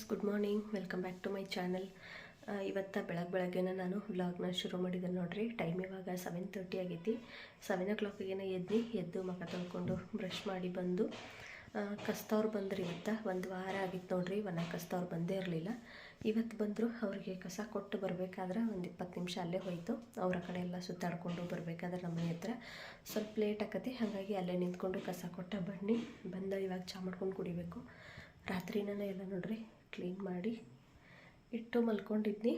Guys good morning welcome back to my channel ಇವತ್ತ ಬೆಳಗ್ಗೆ ಬೆಳಗ್ಗೆನ ನಾನು ವ್ಲಾಗ್ನ ಶುರು ಮಾಡಿದ್ದೆ ನೋಡಿರಿ. ಟೈಮ್ ಇವಾಗ ಸೆವೆನ್ ತರ್ಟಿ ಆಗೈತಿ. ಸೆವೆನ್ ಓ ಕ್ಲಾಕಿಗೇನ ಎದ್ದು ಎದ್ದು ಮಗ ತೊಳ್ಕೊಂಡು ಬ್ರಷ್ ಮಾಡಿ ಬಂದು ಆ, ಕಸ್ತವ್ರು ಬಂದ್ರಿ ಇವತ್ತು. ಒಂದು ವಾರ ಆಗಿತ್ತು ನೋಡ್ರಿ ಒಣ ಕಸ್ತವ್ರು ಬಂದೇ ಇರಲಿಲ್ಲ. ಇವತ್ತು ಬಂದರು ಅವ್ರಿಗೆ ಕಸ ಕೊಟ್ಟು ಬರಬೇಕಾದ್ರೆ ಒಂದು ಇಪ್ಪತ್ತು ನಿಮಿಷ ಅಲ್ಲೇ ಹೋಯಿತು. ಅವರ ಕಡೆ ಎಲ್ಲ ಸುತ್ತಾಡ್ಕೊಂಡು ಬರಬೇಕಾದ್ರೆ ನಮ್ಮ ಮನೆ ಹತ್ರ. ಸ್ವಲ್ಪ ಲೇಟ್ ಆಕತಿ ಹಾಗಾಗಿ ಅಲ್ಲೇ ನಿಂತ್ಕೊಂಡು ಕಸ ಕೊಟ್ಟ ಬನ್ನಿ. ಬಂದ ಇವಾಗ ಚಾ ಮಾಡ್ಕೊಂಡು ಕುಡಿಬೇಕು. ರಾತ್ರಿನೇ ಎಲ್ಲ ನೋಡ್ರಿ ಕ್ಲೀನ್ ಮಾಡಿ ಇಟ್ಟು ಮಲ್ಕೊಂಡಿದ್ನಿ.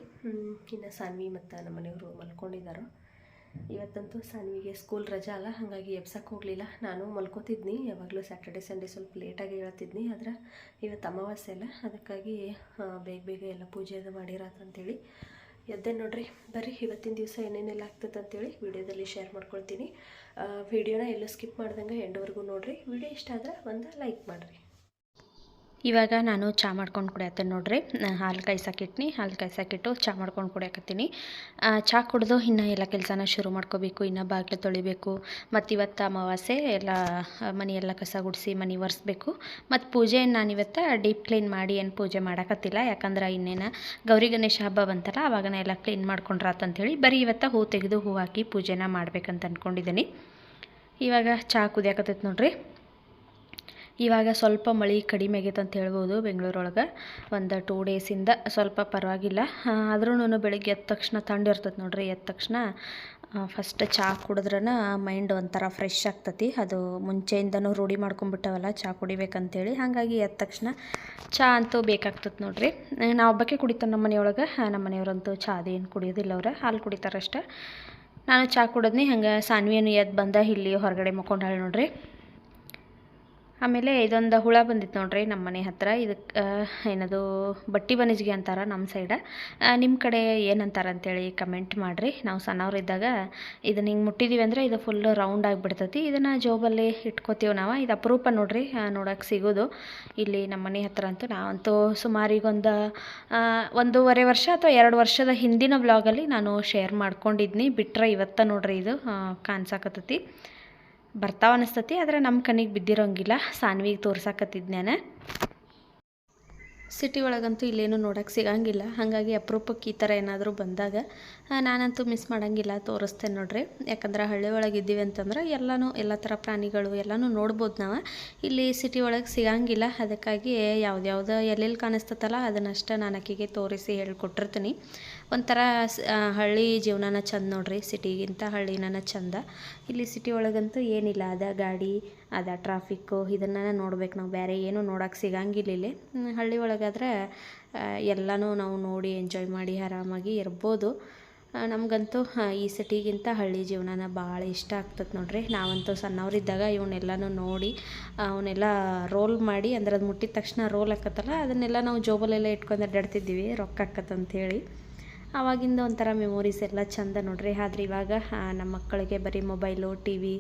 ಇನ್ನು ಸಾನ್ವಿ ಮತ್ತು ನಮ್ಮ ಮನೆಯವರು ಮಲ್ಕೊಂಡಿದ್ದಾರೋ ಇವತ್ತಂತೂ ಸಾನ್ವಿಗೆ ಸ್ಕೂಲ್ ರಜಾ ಅಲ್ಲ, ಹಾಗಾಗಿ ಎಬ್ಸಕ್ಕೆ ಹೋಗಲಿಲ್ಲ. ನಾನು ಮಲ್ಕೋತಿದ್ನಿ, ಯಾವಾಗಲೂ ಸ್ಯಾಟರ್ಡೆ ಸಂಡೇ ಸ್ವಲ್ಪ ಲೇಟಾಗಿ ಹೇಳ್ತಿದ್ನಿ, ಆದ್ರೆ ಇವತ್ತು ಅಮಾವಾಸ್ಯೆ ಅಲ್ಲ, ಅದಕ್ಕಾಗಿ ಬೇಗ ಬೇಗ ಎಲ್ಲ ಪೂಜೆ ಅದು ಮಾಡಿರತ್ತಂತೇಳಿ ಎದ್ದೆ ನೋಡ್ರಿ. ಬರ್ರಿ, ಇವತ್ತಿನ ದಿವಸ ಏನೇನೆಲ್ಲ ಆಗ್ತದೆ ಅಂತೇಳಿ ವಿಡಿಯೋದಲ್ಲಿ ಶೇರ್ ಮಾಡ್ಕೊಳ್ತೀನಿ. ವಿಡಿಯೋನ ಎಲ್ಲೂ ಸ್ಕಿಪ್ ಮಾಡ್ದಂಗೆ ಎಂಡವರೆಗೂ ನೋಡಿರಿ. ವಿಡಿಯೋ ಇಷ್ಟ ಆದ್ರೆ ಒಂದು ಲೈಕ್ ಮಾಡಿರಿ. ಇವಾಗ ನಾನು ಚಾ ಮಾಡ್ಕೊಂಡು ಕುಡಿಯತ್ತೆ ನೋಡ್ರಿ. ಹಾಲು ಕಾಯ್ಸಕ್ಕಿಟ್ನಿ ಹಾಲು ಕಾಯ್ಸಕ್ಕಿಟ್ಟು ಚಾ ಮಾಡ್ಕೊಂಡು ಕುಡಿಯಕತ್ತೀನಿ. ಚಹಾ ಕುಡಿದು ಇನ್ನು ಎಲ್ಲ ಕೆಲಸನ ಶುರು ಮಾಡ್ಕೋಬೇಕು, ಇನ್ನೂ ಬಾಗಿಲು ತೊಳಿಬೇಕು. ಮತ್ತು ಇವತ್ತು ಅಮಾವಾಸ್ಯೆ, ಎಲ್ಲ ಮನೆಯೆಲ್ಲ ಕಸ ಗುಡಿಸಿ ಮನೆ ಒರೆಸ್ಬೇಕು. ಮತ್ತು ಪೂಜೆ ನಾನು ಇವತ್ತು ಡೀಪ್ ಕ್ಲೀನ್ ಮಾಡಿ ಏನು ಪೂಜೆ ಮಾಡಕತ್ತಿಲ್ಲ. ಯಾಕಂದ್ರೆ ಇನ್ನೇನು ಗೌರಿ ಗಣೇಶ ಹಬ್ಬ ಬಂತಲ್ಲ ಅವಾಗನ ಎಲ್ಲ ಕ್ಲೀನ್ ಮಾಡ್ಕೊಂಡ್ರಾತಂಥೇಳಿ ಬರೀ ಇವತ್ತು ಹೂ ತೆಗೆದು ಹೂ ಹಾಕಿ ಪೂಜೆನ ಮಾಡ್ಬೇಕಂತ ಅಂದ್ಕೊಂಡಿದ್ದೀನಿ ಇವಾಗ ಚಹಾ ಕುದಿಯಾಕತ್ತೈತೆ ನೋಡ್ರಿ. ಇವಾಗ ಸ್ವಲ್ಪ ಮಳೆ ಕಡಿಮೆ ಆಗೈತೆ ಅಂತ ಹೇಳ್ಬೋದು ಬೆಂಗಳೂರೊಳಗೆ. ಒಂದು ಟೂ ಡೇಸಿಂದ ಸ್ವಲ್ಪ ಪರವಾಗಿಲ್ಲ. ಆದ್ರೂ ಬೆಳಗ್ಗೆ ಎದ್ದ ತಕ್ಷಣ ಥಂಡ್ ಇರ್ತದೆ ನೋಡ್ರಿ, ಎದ್ದ ತಕ್ಷಣ ಫಸ್ಟ್ ಚಹಾ ಕುಡಿದ್ರನ ಮೈಂಡ್ ಒಂಥರ ಫ್ರೆಶ್ ಆಗ್ತತಿ. ಅದು ಮುಂಚೆಯಿಂದನೂ ರೂಢಿ ಮಾಡ್ಕೊಂಡ್ಬಿಟ್ಟವಲ್ಲ ಚಹಾ ಕುಡಿಬೇಕಂತೇಳಿ. ಹಾಗಾಗಿ ಎದ್ದ ತಕ್ಷಣ ಚಹಾ ಅಂತೂ ಬೇಕಾಗ್ತದೆ ನೋಡ್ರಿ. ನಾವು ಒಬ್ಬಕ್ಕೆ ಕುಡಿತಾನೆ ನಮ್ಮ ಮನೆಯೊಳಗೆ. ನಮ್ಮ ಮನೆಯವ್ರಂತೂ ಚಹಾ ಅದೇನು ಕುಡಿಯೋದಿಲ್ಲ ಅವ್ರು. ಹಾಲು ಕುಡಿತಾರಷ್ಟೆ. ನಾನು ಚಹಾ ಕುಡಿದ್ನಿ, ಹಂಗೆ ಸಾನ್ವಿಯನ್ನು ಎದ್ದು ಬಂದ, ಇಲ್ಲಿ ಹೊರಗಡೆ ಮಕ್ಕೊಂಡಾಳೆ ನೋಡ್ರಿ. ಆಮೇಲೆ ಇದೊಂದು ಹುಳ ಬಂದಿತ್ತು ನೋಡ್ರಿ ನಮ್ಮ ಮನೆ ಹತ್ರ. ಇದಕ್ಕೆ ಏನದು ಬಟ್ಟಿ ಬನಿಜ್ಗೆ ಅಂತಾರ ನಮ್ಮ ಸೈಡ ನಿಮ್ಮ ಕಡೆ ಏನಂತಾರ ಅಂತೇಳಿ ಕಮೆಂಟ್ ಮಾಡಿರಿ. ನಾವು ಸಣ್ಣವರಿದ್ದಾಗ ಇದನ್ನ ಹಿಂಗೆ ಮುಟ್ಟಿದ್ದೀವಿ ಅಂದರೆ ಇದು ಫುಲ್ ರೌಂಡ್ ಆಗಿಬಿಡ್ತೈತಿ. ಇದನ್ನು ಜೋಬಲ್ಲಿ ಇಟ್ಕೋತೀವಿ ನಾವು. ಇದು ಅಪರೂಪ ನೋಡ್ರಿ ನೋಡೋಕೆ ಸಿಗೋದು. ಇಲ್ಲಿ ನಮ್ಮ ಮನೆ ಹತ್ತಿರ ಅಂತೂ ನಾವಂತೂ ಸುಮಾರು ಈಗ ಒಂದು ಆ, ಒಂದೂವರೆ ವರ್ಷ ಅಥವಾ ಎರಡು ವರ್ಷದ ಹಿಂದಿನ ಬ್ಲಾಗಲ್ಲಿ ನಾನು ಶೇರ್ ಮಾಡ್ಕೊಂಡಿದ್ನಿ. ಬಿಟ್ಟರೆ ಇವತ್ತ ನೋಡ್ರಿ ಇದು ಕಾಣ್ಸಾಕತ್ತೈತಿ. ಬರ್ತಾವ ಅನಿಸ್ತತಿ, ಆದರೆ ನಮ್ಮ ಕಣ್ಣಿಗೆ ಬಿದ್ದಿರೋಂಗಿಲ್ಲ. ಸಾನ್ವಿಗೆ ತೋರ್ಸಾಕತ್ತಿದ್ನ್ಯಾನ. ಸಿಟಿ ಒಳಗಂತೂ ಇಲ್ಲೇನು ನೋಡೋಕೆ ಸಿಗಂಗಿಲ್ಲ. ಹಾಗಾಗಿ ಅಪರೂಪಕ್ಕೆ ಈ ಥರ ಏನಾದರೂ ಬಂದಾಗ ನಾನಂತೂ ಮಿಸ್ ಮಾಡೋಂಗಿಲ್ಲ, ತೋರಿಸ್ತೇನೆ ನೋಡ್ರಿ. ಯಾಕಂದ್ರೆ ಹಳ್ಳಿ ಒಳಗೆ ಇದ್ದೀವಿ ಅಂತಂದ್ರೆ ಎಲ್ಲನೂ, ಎಲ್ಲ ಥರ ಪ್ರಾಣಿಗಳು ಎಲ್ಲನೂ ನೋಡ್ಬೋದು ನಾವು. ಇಲ್ಲಿ ಸಿಟಿ ಒಳಗೆ ಸಿಗಂಗಿಲ್ಲ, ಅದಕ್ಕಾಗಿ ಯಾವ್ದ್ಯಾವ್ದು ಎಲ್ಲೆಲ್ಲಿ ಕಾಣಿಸ್ತತಲ್ಲ ಅದನ್ನಷ್ಟೇ ನಾನು ಅಕ್ಕಿಗೆ ತೋರಿಸಿ ಹೇಳ್ಕೊಟ್ಟಿರ್ತೀನಿ. ಒಂಥರ ಹಳ್ಳಿ ಜೀವನನ ಚಂದ ನೋಡ್ರಿ, ಸಿಟಿಗಿಂತ ಹಳ್ಳಿನ ಚಂದ. ಇಲ್ಲಿ ಸಿಟಿ ಒಳಗಂತೂ ಏನಿಲ್ಲ, ಅದ ಗಾಡಿ, ಅದ ಟ್ರಾಫಿಕ್ಕು ಇದನ್ನ ನೋಡ್ಬೇಕು ನಾವು. ಬೇರೆ ಏನೂ ನೋಡೋಕೆ ಸಿಗಂಗಿಲ್ಲ ಇಲ್ಲಿ. ಹಳ್ಳಿ ಒಳಗಾದ್ರೆ ಎಲ್ಲನೂ ನಾವು ನೋಡಿ ಎಂಜಾಯ್ ಮಾಡಿ ಆರಾಮಾಗಿ ಇರ್ಬೋದು. ನಮಗಂತೂ ಈ ಸಿಟಿಗಿಂತ ಹಳ್ಳಿ ಜೀವನನ ಭಾಳ ಇಷ್ಟ ಆಗ್ತದೆ ನೋಡ್ರಿ. ನಾವಂತೂ ಸಣ್ಣವರಿದ್ದಾಗ ಇವನ್ನೆಲ್ಲನೂ ನೋಡಿ ಅವನ್ನೆಲ್ಲ ರೋಲ್ ಮಾಡಿ, ಅಂದ್ರೆ ಅದು ಮುಟ್ಟಿದ ತಕ್ಷಣ ರೋಲ್ ಆಕತ್ತಲ್ಲ, ಅದನ್ನೆಲ್ಲ ನಾವು ಜೋಬಲೆಲ್ಲ ಇಟ್ಕೊಂಡು ಅಡ್ಡಾಡ್ತಿದ್ದೀವಿ ರೊಕ್ಕ ಆಕತ್ತಂತೇಳಿ. ಆವಾಗಿಂದ ಒಂಥರ ಮೆಮೊರೀಸ್ ಎಲ್ಲ ಚಂದ ನೋಡ್ರಿ. ಆದ್ರೆ ಇವಾಗ ನಮ್ಮ ಮಕ್ಕಳಿಗೆ ಬರೀ ಮೊಬೈಲು ಟಿ ವಿ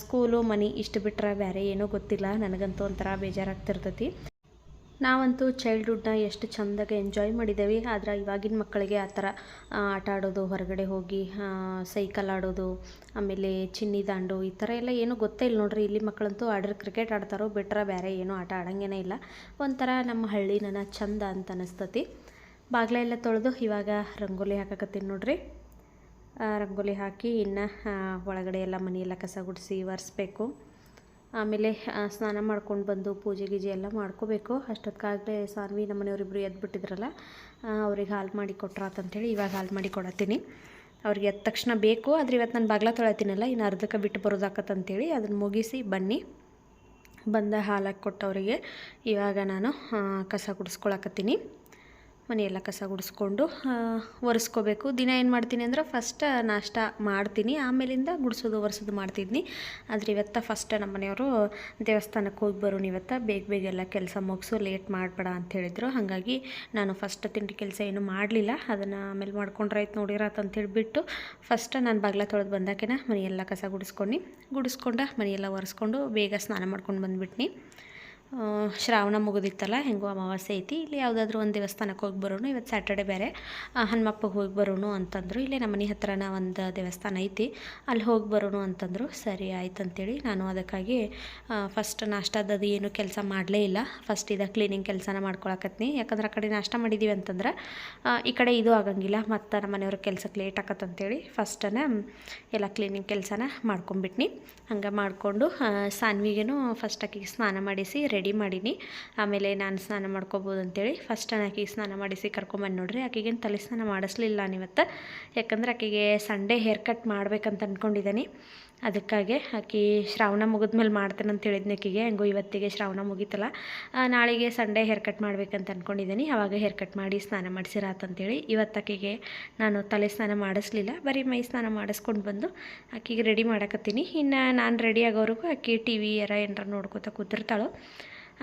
ಸ್ಕೂಲು ಮನೆ ಇಷ್ಟು ಬಿಟ್ಟರೆ ಬೇರೆ ಏನೂ ಗೊತ್ತಿಲ್ಲ. ನನಗಂತೂ ಒಂಥರ ಬೇಜಾರಾಗ್ತಿರ್ತೈತಿ. ನಾವಂತೂ ಚೈಲ್ಡ್ಹುಡ್ನ ಎಷ್ಟು ಚೆಂದಾಗಿ ಎಂಜಾಯ್ ಮಾಡಿದ್ದೇವೆ ಆದ್ರೆ ಇವಾಗಿನ ಮಕ್ಕಳಿಗೆ ಆ ಥರ ಆಟ ಆಡೋದು, ಹೊರಗಡೆ ಹೋಗಿ ಸೈಕಲ್ ಆಡೋದು, ಆಮೇಲೆ ಚಿನ್ನಿ ದಾಂಡು ಈ ಥರ ಎಲ್ಲ ಏನೂ ಗೊತ್ತೇ ಇಲ್ಲ ನೋಡ್ರಿ. ಇಲ್ಲಿ ಮಕ್ಕಳಂತೂ ಆಡ್ರೆ ಕ್ರಿಕೆಟ್ ಆಡ್ತಾರೋ ಬಿಟ್ರೆ ಬೇರೆ ಏನೂ ಆಟ ಆಡಂಗೇನೇ ಇಲ್ಲ. ಒಂಥರ ನಮ್ಮ ಹಳ್ಳಿನ ಚಂದ ಅಂತ ಅನಿಸ್ತತಿ. ಬಾಗಿಲ ಎಲ್ಲ ತೊಳೆದು ಇವಾಗ ರಂಗೋಲಿ ಹಾಕಕತ್ತೀನಿ ನೋಡಿರಿ. ರಂಗೋಲಿ ಹಾಕಿ ಇನ್ನು ಒಳಗಡೆ ಎಲ್ಲ ಮನೆಯೆಲ್ಲ ಕಸ ಗುಡಿಸಿ ಒರೆಸ್ಬೇಕು. ಆಮೇಲೆ ಸ್ನಾನ ಮಾಡ್ಕೊಂಡು ಬಂದು ಪೂಜೆ ಗೀಜೆ ಎಲ್ಲ ಮಾಡ್ಕೋಬೇಕು. ಅಷ್ಟೊತ್ತಿಗಾಗಲೇ ಸಾನ್ವಿ ನಮ್ಮ ಮನೆಯವರಿಬ್ಬರು ಎದ್ಬಿಟ್ಟಿದ್ರಲ್ಲ ಅವ್ರಿಗೆ ಹಾಲು ಮಾಡಿ ಕೊಟ್ರಾತಂತೇಳಿ ಇವಾಗ ಹಾಲು ಮಾಡಿ ಕೊಡತ್ತೀನಿ. ಅವ್ರಿಗೆ ಎದ್ದ ತಕ್ಷಣ ಬೇಕು, ಆದರೆ ಇವತ್ತು ನಾನು ಬಾಗ್ಲ ತೊಳತೀನಲ್ಲ ಇನ್ನು ಅರ್ಧಕ್ಕೆ ಬಿಟ್ಟು ಬರೋದಾಕತ್ತಂತೇಳಿ ಅದನ್ನು ಮುಗಿಸಿ ಬನ್ನಿ. ಬಂದ ಹಾಲು ಹಾಕಿ ಕೊಟ್ಟವರಿಗೆ ಇವಾಗ ನಾನು ಕಸ ಗುಡಿಸ್ಕೊಳಕತ್ತೀನಿ. ಮನೆಯೆಲ್ಲ ಕಸ ಗುಡಿಸ್ಕೊಂಡು ಒರೆಸ್ಕೋಬೇಕು. ದಿನ ಏನು ಮಾಡ್ತೀನಿ ಅಂದ್ರೆ ಫಸ್ಟ್ ನಾಷ್ಟ ಮಾಡ್ತೀನಿ. ಆಮೇಲಿಂದ ಗುಡಿಸೋದು, ಒರೆಸೋದು ಮಾಡ್ತಿದ್ನಿ. ಆದರೆ ಇವತ್ತ ಫಸ್ಟ್ ನಮ್ಮ ಮನೆಯವರು ದೇವಸ್ಥಾನಕ್ಕೆ ಹೋಗಿ ಬರೋಣ ಇವತ್ತ. ಬೇಗ ಬೇಗ ಎಲ್ಲ ಕೆಲಸ ಮುಗಿಸು ಲೇಟ್ ಮಾಡಬೇಡ ಅಂತ ಹೇಳಿದರು. ಹಾಗಾಗಿ ನಾನು ಫಸ್ಟ್ ತಿಂಡಿ ಕೆಲಸ ಏನು ಮಾಡಲಿಲ್ಲ. ಅದನ್ನು ಆಮೇಲೆ ಮಾಡ್ಕೊಂಡ್ರಾಯ್ತು ನೋಡಿರತ್ತ ಅಂತ ಹೇಳಿಬಿಟ್ಟು ಫಸ್ಟ್ ನಾನು ಬಾಗ್ಲ ತೊಳೆದು ಬಂದಾಕೆನ ಮನೆಯೆಲ್ಲ ಕಸ ಗುಡಿಸ್ಕೊಂಡು ಗುಡಿಸ್ಕೊಂಡ ಮನೆಯೆಲ್ಲ ಒರೆಸ್ಕೊಂಡು ಬೇಗ ಸ್ನಾನ ಮಾಡ್ಕೊಂಡು ಬಂದುಬಿಟ್ನಿ. ಶ್ರಾವಣ ಮುಗಿದಿತ್ತಲ್ಲ, ಹೆಂಗೋ ಅಮಾವಾಸ್ಯೆ ಐತಿ. ಇಲ್ಲಿ ಯಾವುದಾದ್ರೂ ಒಂದು ದೇವಸ್ಥಾನಕ್ಕೆ ಹೋಗಿ ಬರೋಣ ಇವತ್ತು ಸ್ಯಾಟರ್ಡೆ ಬೇರೆ. ಹನುಮಪ್ಪಗೆ ಹೋಗಿ ಬರೋಣ ಅಂತಂದರು. ಇಲ್ಲೇ ನಮ್ಮ ಮನೆ ಹತ್ರನ ಒಂದು ದೇವಸ್ಥಾನ ಐತಿ. ಅಲ್ಲಿ ಹೋಗಿ ಬರೋಣ ಅಂತಂದರು. ಸರಿ ಆಯ್ತು ಅಂತೇಳಿ ನಾನು ಅದಕ್ಕಾಗಿ ಫಸ್ಟ್ ನಾಷ್ಟದ ಏನು ಕೆಲಸ ಮಾಡಲೇ ಇಲ್ಲ. ಫಸ್ಟ್ ಇದು ಕ್ಲೀನಿಂಗ್ ಕೆಲಸನ ಮಾಡ್ಕೊಳಕತ್ನಿ. ಯಾಕಂದ್ರೆ ಆ ಕಡೆ ನಾಷ್ಟ ಮಾಡಿದ್ದೀವಿ ಅಂತಂದ್ರೆ ಈ ಕಡೆ ಇದು ಆಗಂಗಿಲ್ಲ. ಮತ್ತು ನಮ್ಮ ಮನೆಯವ್ರ ಕೆಲ್ಸಕ್ಕೆ ಲೇಟ್ ಆಕತ್ತಂತೇಳಿ ಫಸ್ಟನೇ ಎಲ್ಲ ಕ್ಲೀನಿಂಗ್ ಕೆಲಸನ ಮಾಡ್ಕೊಂಬಿಟ್ನಿ. ಹಂಗೆ ಮಾಡಿಕೊಂಡು ಸಾನ್ವಿಗೇನು ಫಸ್ಟ್ ಆಕಿಗೆ ಸ್ನಾನ ಮಾಡಿಸಿ ರೆಡಿ ಮಾಡೀನಿ. ಆಮೇಲೆ ನಾನು ಸ್ನಾನ ಮಾಡ್ಕೋಬೋದು ಅಂತೇಳಿ ಫಸ್ಟ್ ನಾನು ಆಕಿಗೆ ಸ್ನಾನ ಮಾಡಿಸಿ ಕರ್ಕೊಂಬಂದು ನೋಡ್ರಿ. ಆಕಿಗೇನು ತಲೆ ಸ್ನಾನ ಮಾಡಿಸ್ಲಿಲ್ಲ ನಾನು ಇವತ್ತು ಯಾಕಂದ್ರೆ ಆಕೆಗೆ ಸಂಡೇ ಹೇರ್ ಕಟ್ ಮಾಡ್ಬೇಕಂತ ಅಂದ್ಕೊಂಡಿದ್ದೀನಿ ಅದಕ್ಕಾಗಿ ಆಕಿ ಶ್ರಾವಣ ಮುಗಿದ್ಮೇಲೆ ಮಾಡ್ತೇನೆ ಅಂತ ಹೇಳಿದ್ನ ಆಕಿಗೆ. ಹೆಂಗೋ ಇವತ್ತಿಗೆ ಶ್ರಾವಣ ಮುಗೀತಲ್ಲ. ನಾಳೆಗೆ ಸಂಡೇ ಹೇರ್ ಕಟ್ ಮಾಡ್ಬೇಕಂತ ಅಂದ್ಕೊಂಡಿದ್ದೀನಿ ಅವಾಗ ಹೇರ್ ಕಟ್ ಮಾಡಿ ಸ್ನಾನ ಮಾಡಿಸಿರಾತಂತೇಳಿ ಇವತ್ತು ಆಕೆಗೆ ನಾನು ತಲೆ ಸ್ನಾನ ಮಾಡಿಸ್ಲಿಲ್ಲ. ಬರೀ ಮೈ ಸ್ನಾನ ಮಾಡಿಸ್ಕೊಂಡು ಬಂದು ಆಕೆಗೆ ರೆಡಿ ಮಾಡಕತ್ತೀನಿ. ಇನ್ನು ನಾನು ರೆಡಿ ಆಗೋವರೆಗೂ ಆಕೆ ಟಿ ವಿ ಯಾರ ಏನಾರ ನೋಡ್ಕೊತ ಕೂತಿರ್ತಾಳು.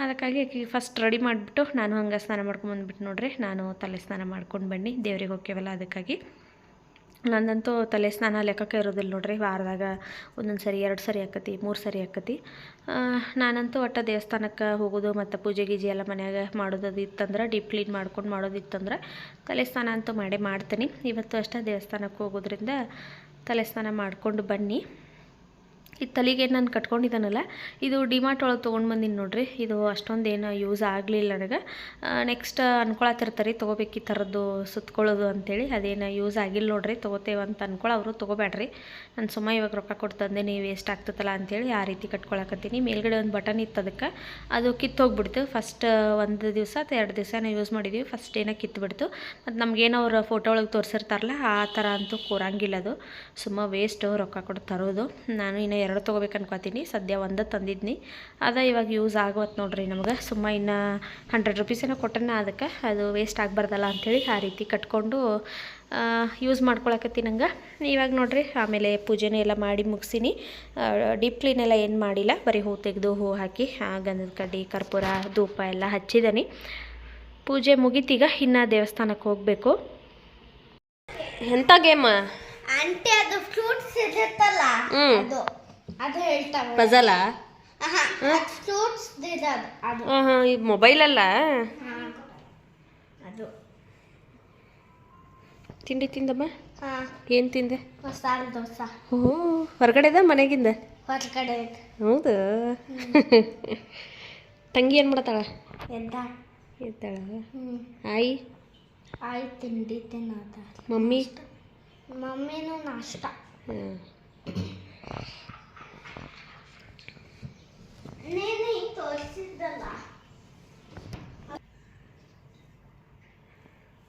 ಅದಕ್ಕಾಗಿ ಆಕೆಗೆ ಫಸ್ಟ್ ರೆಡಿ ಮಾಡಿಬಿಟ್ಟು ನಾನು ಹಂಗೆ ಸ್ನಾನ ಮಾಡ್ಕೊಂಡ್ಬಂದ್ಬಿಟ್ಟು ನೋಡ್ರಿ. ನಾನು ತಲೆ ಸ್ನಾನ ಮಾಡ್ಕೊಂಡು ಬನ್ನಿ. ದೇವ್ರಿಗೆ ಹೋಗ್ಯವಲ್ಲ ಅದಕ್ಕಾಗಿ. ನಂದಂತೂ ತಲೆ ಸ್ನಾನ ಲೆಕ್ಕಕ್ಕೆ ಇರೋದಿಲ್ಲ ನೋಡ್ರಿ, ವಾರದಾಗ ಒಂದೊಂದು ಸರಿ, ಎರಡು ಸರಿ ಆಕತಿ, ಮೂರು ಸರಿ ಆಕತಿ. ನಾನಂತೂ ಒಟ್ಟು ದೇವಸ್ಥಾನಕ್ಕೆ ಹೋಗೋದು ಮತ್ತು ಪೂಜೆ ಗೀಜೆ ಎಲ್ಲ ಮನ್ಯಾಗ ಮಾಡೋದು ಇತ್ತಂದ್ರೆ, ಡೀಪ್ ಕ್ಲೀನ್ ಮಾಡ್ಕೊಂಡು ಮಾಡೋದಿತ್ತಂದ್ರೆ ತಲೆ ಸ್ನಾನ ಅಂತೂ ಮಾಡೇ ಮಾಡ್ತೀನಿ. ಇವತ್ತು ಅಷ್ಟೇ ದೇವಸ್ಥಾನಕ್ಕೆ ಹೋಗೋದ್ರಿಂದ ತಲೆ ಸ್ನಾನ ಮಾಡಿಕೊಂಡು ಬನ್ನಿ. ಈ ತಲೆಗೆ ನಾನು ಕಟ್ಕೊಂಡಿದ್ದಾನಲ್ಲ ಇದು ಡಿಮಾರ್ಟ್ ಒಳಗೆ ತೊಗೊಂಡು ಬಂದೀನಿ ನೋಡಿರಿ. ಇದು ಅಷ್ಟೊಂದು ಏನು ಯೂಸ್ ಆಗಲಿಲ್ಲ ನನಗೆ. ನೆಕ್ಸ್ಟ್ ಅನ್ಕೊಳತಿರ್ತಾರೆ ತೊಗೋಬೇಕು ಈ ಥರದ್ದು ಸುತ್ಕೊಳ್ಳೋದು ಅಂತೇಳಿ. ಅದೇನು ಯೂಸ್ ಆಗಿಲ್ಲ ನೋಡಿರಿ, ತೊಗೋತೇವೆ ಅಂತ ಅನ್ಕೊಳ ಅವರು ತೊಗೋಬೇಡ್ರಿ ನಾನು ಸುಮ್ಮ ಇವಾಗ ರೊಕ್ಕ ಕೊಡ್ತಂದೆ ತಂದೆ, ನೀವು ವೇಸ್ಟ್ ಆಗ್ತದಲ್ಲ ಅಂತೇಳಿ ಆ ರೀತಿ ಕಟ್ಕೊಳಕತ್ತೀನಿ. ಮೇಲ್ಗಡೆ ಒಂದು ಬಟನ್ ಇತ್ತು ಅದಕ್ಕೆ ಅದು ಕಿತ್ತೋಗ್ಬಿಡ್ತು. ಫಸ್ಟ್ ಒಂದು ದಿವಸ ಅಥವಾ ಎರಡು ದಿವಸ ನಾವು ಯೂಸ್ ಮಾಡಿದ್ದೀವಿ ಫಸ್ಟ್ ಏನೋ ಕಿತ್ತುಬಿಡ್ತು ಮತ್ತು ನಮಗೇನೋ ಅವ್ರ ಫೋಟೋ ಒಳಗೆ ತೋರಿಸಿರ್ತಾರಲ್ಲ, ಆ ಥರ ಅಂತೂ ಕೂರಂಗಿಲ್ಲ ಅದು. ಸುಮ್ಮ ವೇಸ್ಟು ರೊಕ್ಕ ಕೊಟ್ಟು ತರೋದು. ನಾನು ಇನ್ನು ಎರಡು ತೊಗೋಬೇಕು ಅನ್ಕೋತೀನಿ ಸದ್ಯ ಒಂದು ತಂದಿದ್ನಿ. ಅದ ಇವಾಗ ಯೂಸ್ ಆಗುತ್ತೆ ನೋಡ್ರಿ ನಮಗೆ. ಸುಮ್ಮ ಇನ್ನು ಹಂಡ್ರೆಡ್ ರುಪೀಸೇನೋ ಕೊಟ್ಟನ ಅದಕ್ಕೆ. ಅದು ವೇಸ್ಟ್ ಆಗಬಾರ್ದಲ್ಲ ಅಂಥೇಳಿ ಆ ರೀತಿ ಕಟ್ಕೊಂಡು ಯೂಸ್ ನಂಗೆ. ಇವಾಗ ನೋಡ್ರಿ ಆಮೇಲೆ ಪೂಜೆನೂ ಎಲ್ಲ ಮಾಡಿ ಮುಗಿಸಿನಿ. ಡೀಪ್ ಕ್ಲೀನ್ ಎಲ್ಲ ಏನು ಮಾಡಿಲ್ಲ. ಬರೀ ಹೂ ತೆಗೆದು ಹೂ ಹಾಕಿ ಗಂಧದ ಕಡ್ಡಿ ಕರ್ಪೂರ ಧೂಪ ಎಲ್ಲ ಹಚ್ಚಿದ್ದೀನಿ ಪೂಜೆ ಮುಗೀತೀಗ ಇನ್ನು ದೇವಸ್ಥಾನಕ್ಕೆ ಹೋಗಬೇಕು. ಎಂಥ ಗೇಮ್ ಆಂಟಿ ಅದು ಫ್ರೂಟ್ಸ್ ಇರುತ್ತಲ್ಲ ಹ್ಮ್. ಅದು ಹೇಳ್ತಾವೆ ಪಜಲ? ಫ್ರೂಟ್ಸ್ ಅದು ಹಾಂ ಹಾಂ ಈ ಮೊಬೈಲಲ್ಲ ಅದು. ತಿಂಡಿ ತಿಂದಮ್ಮ? ಏನ್ ಏನು ತಿಂದೆ? ಮಸಾಲೆ ದೋಸೆ. ಓ ಹೊರಗಡೆದ ಮನೆಗಿಂದ? ಹೊರಗಡೆ ಹೌದು? ತಂಗಿ ಏನು ಮಾಡತ್ತಾಳ? ಎದ್ದ. ಇದ್ದಾಳ ಹ್ಮ್. ಆಯಿ? ಆಯ್ತು ತಿಂಡಿ ತಿನ್ನೋದ. ಮಮ್ಮಿ? ಮಮ್ಮಿನೂ ನಾಷ್ಟ. ಹಾಂ. ನೀನು ತೋರಿಸಿದ್ದಲ್ಲ.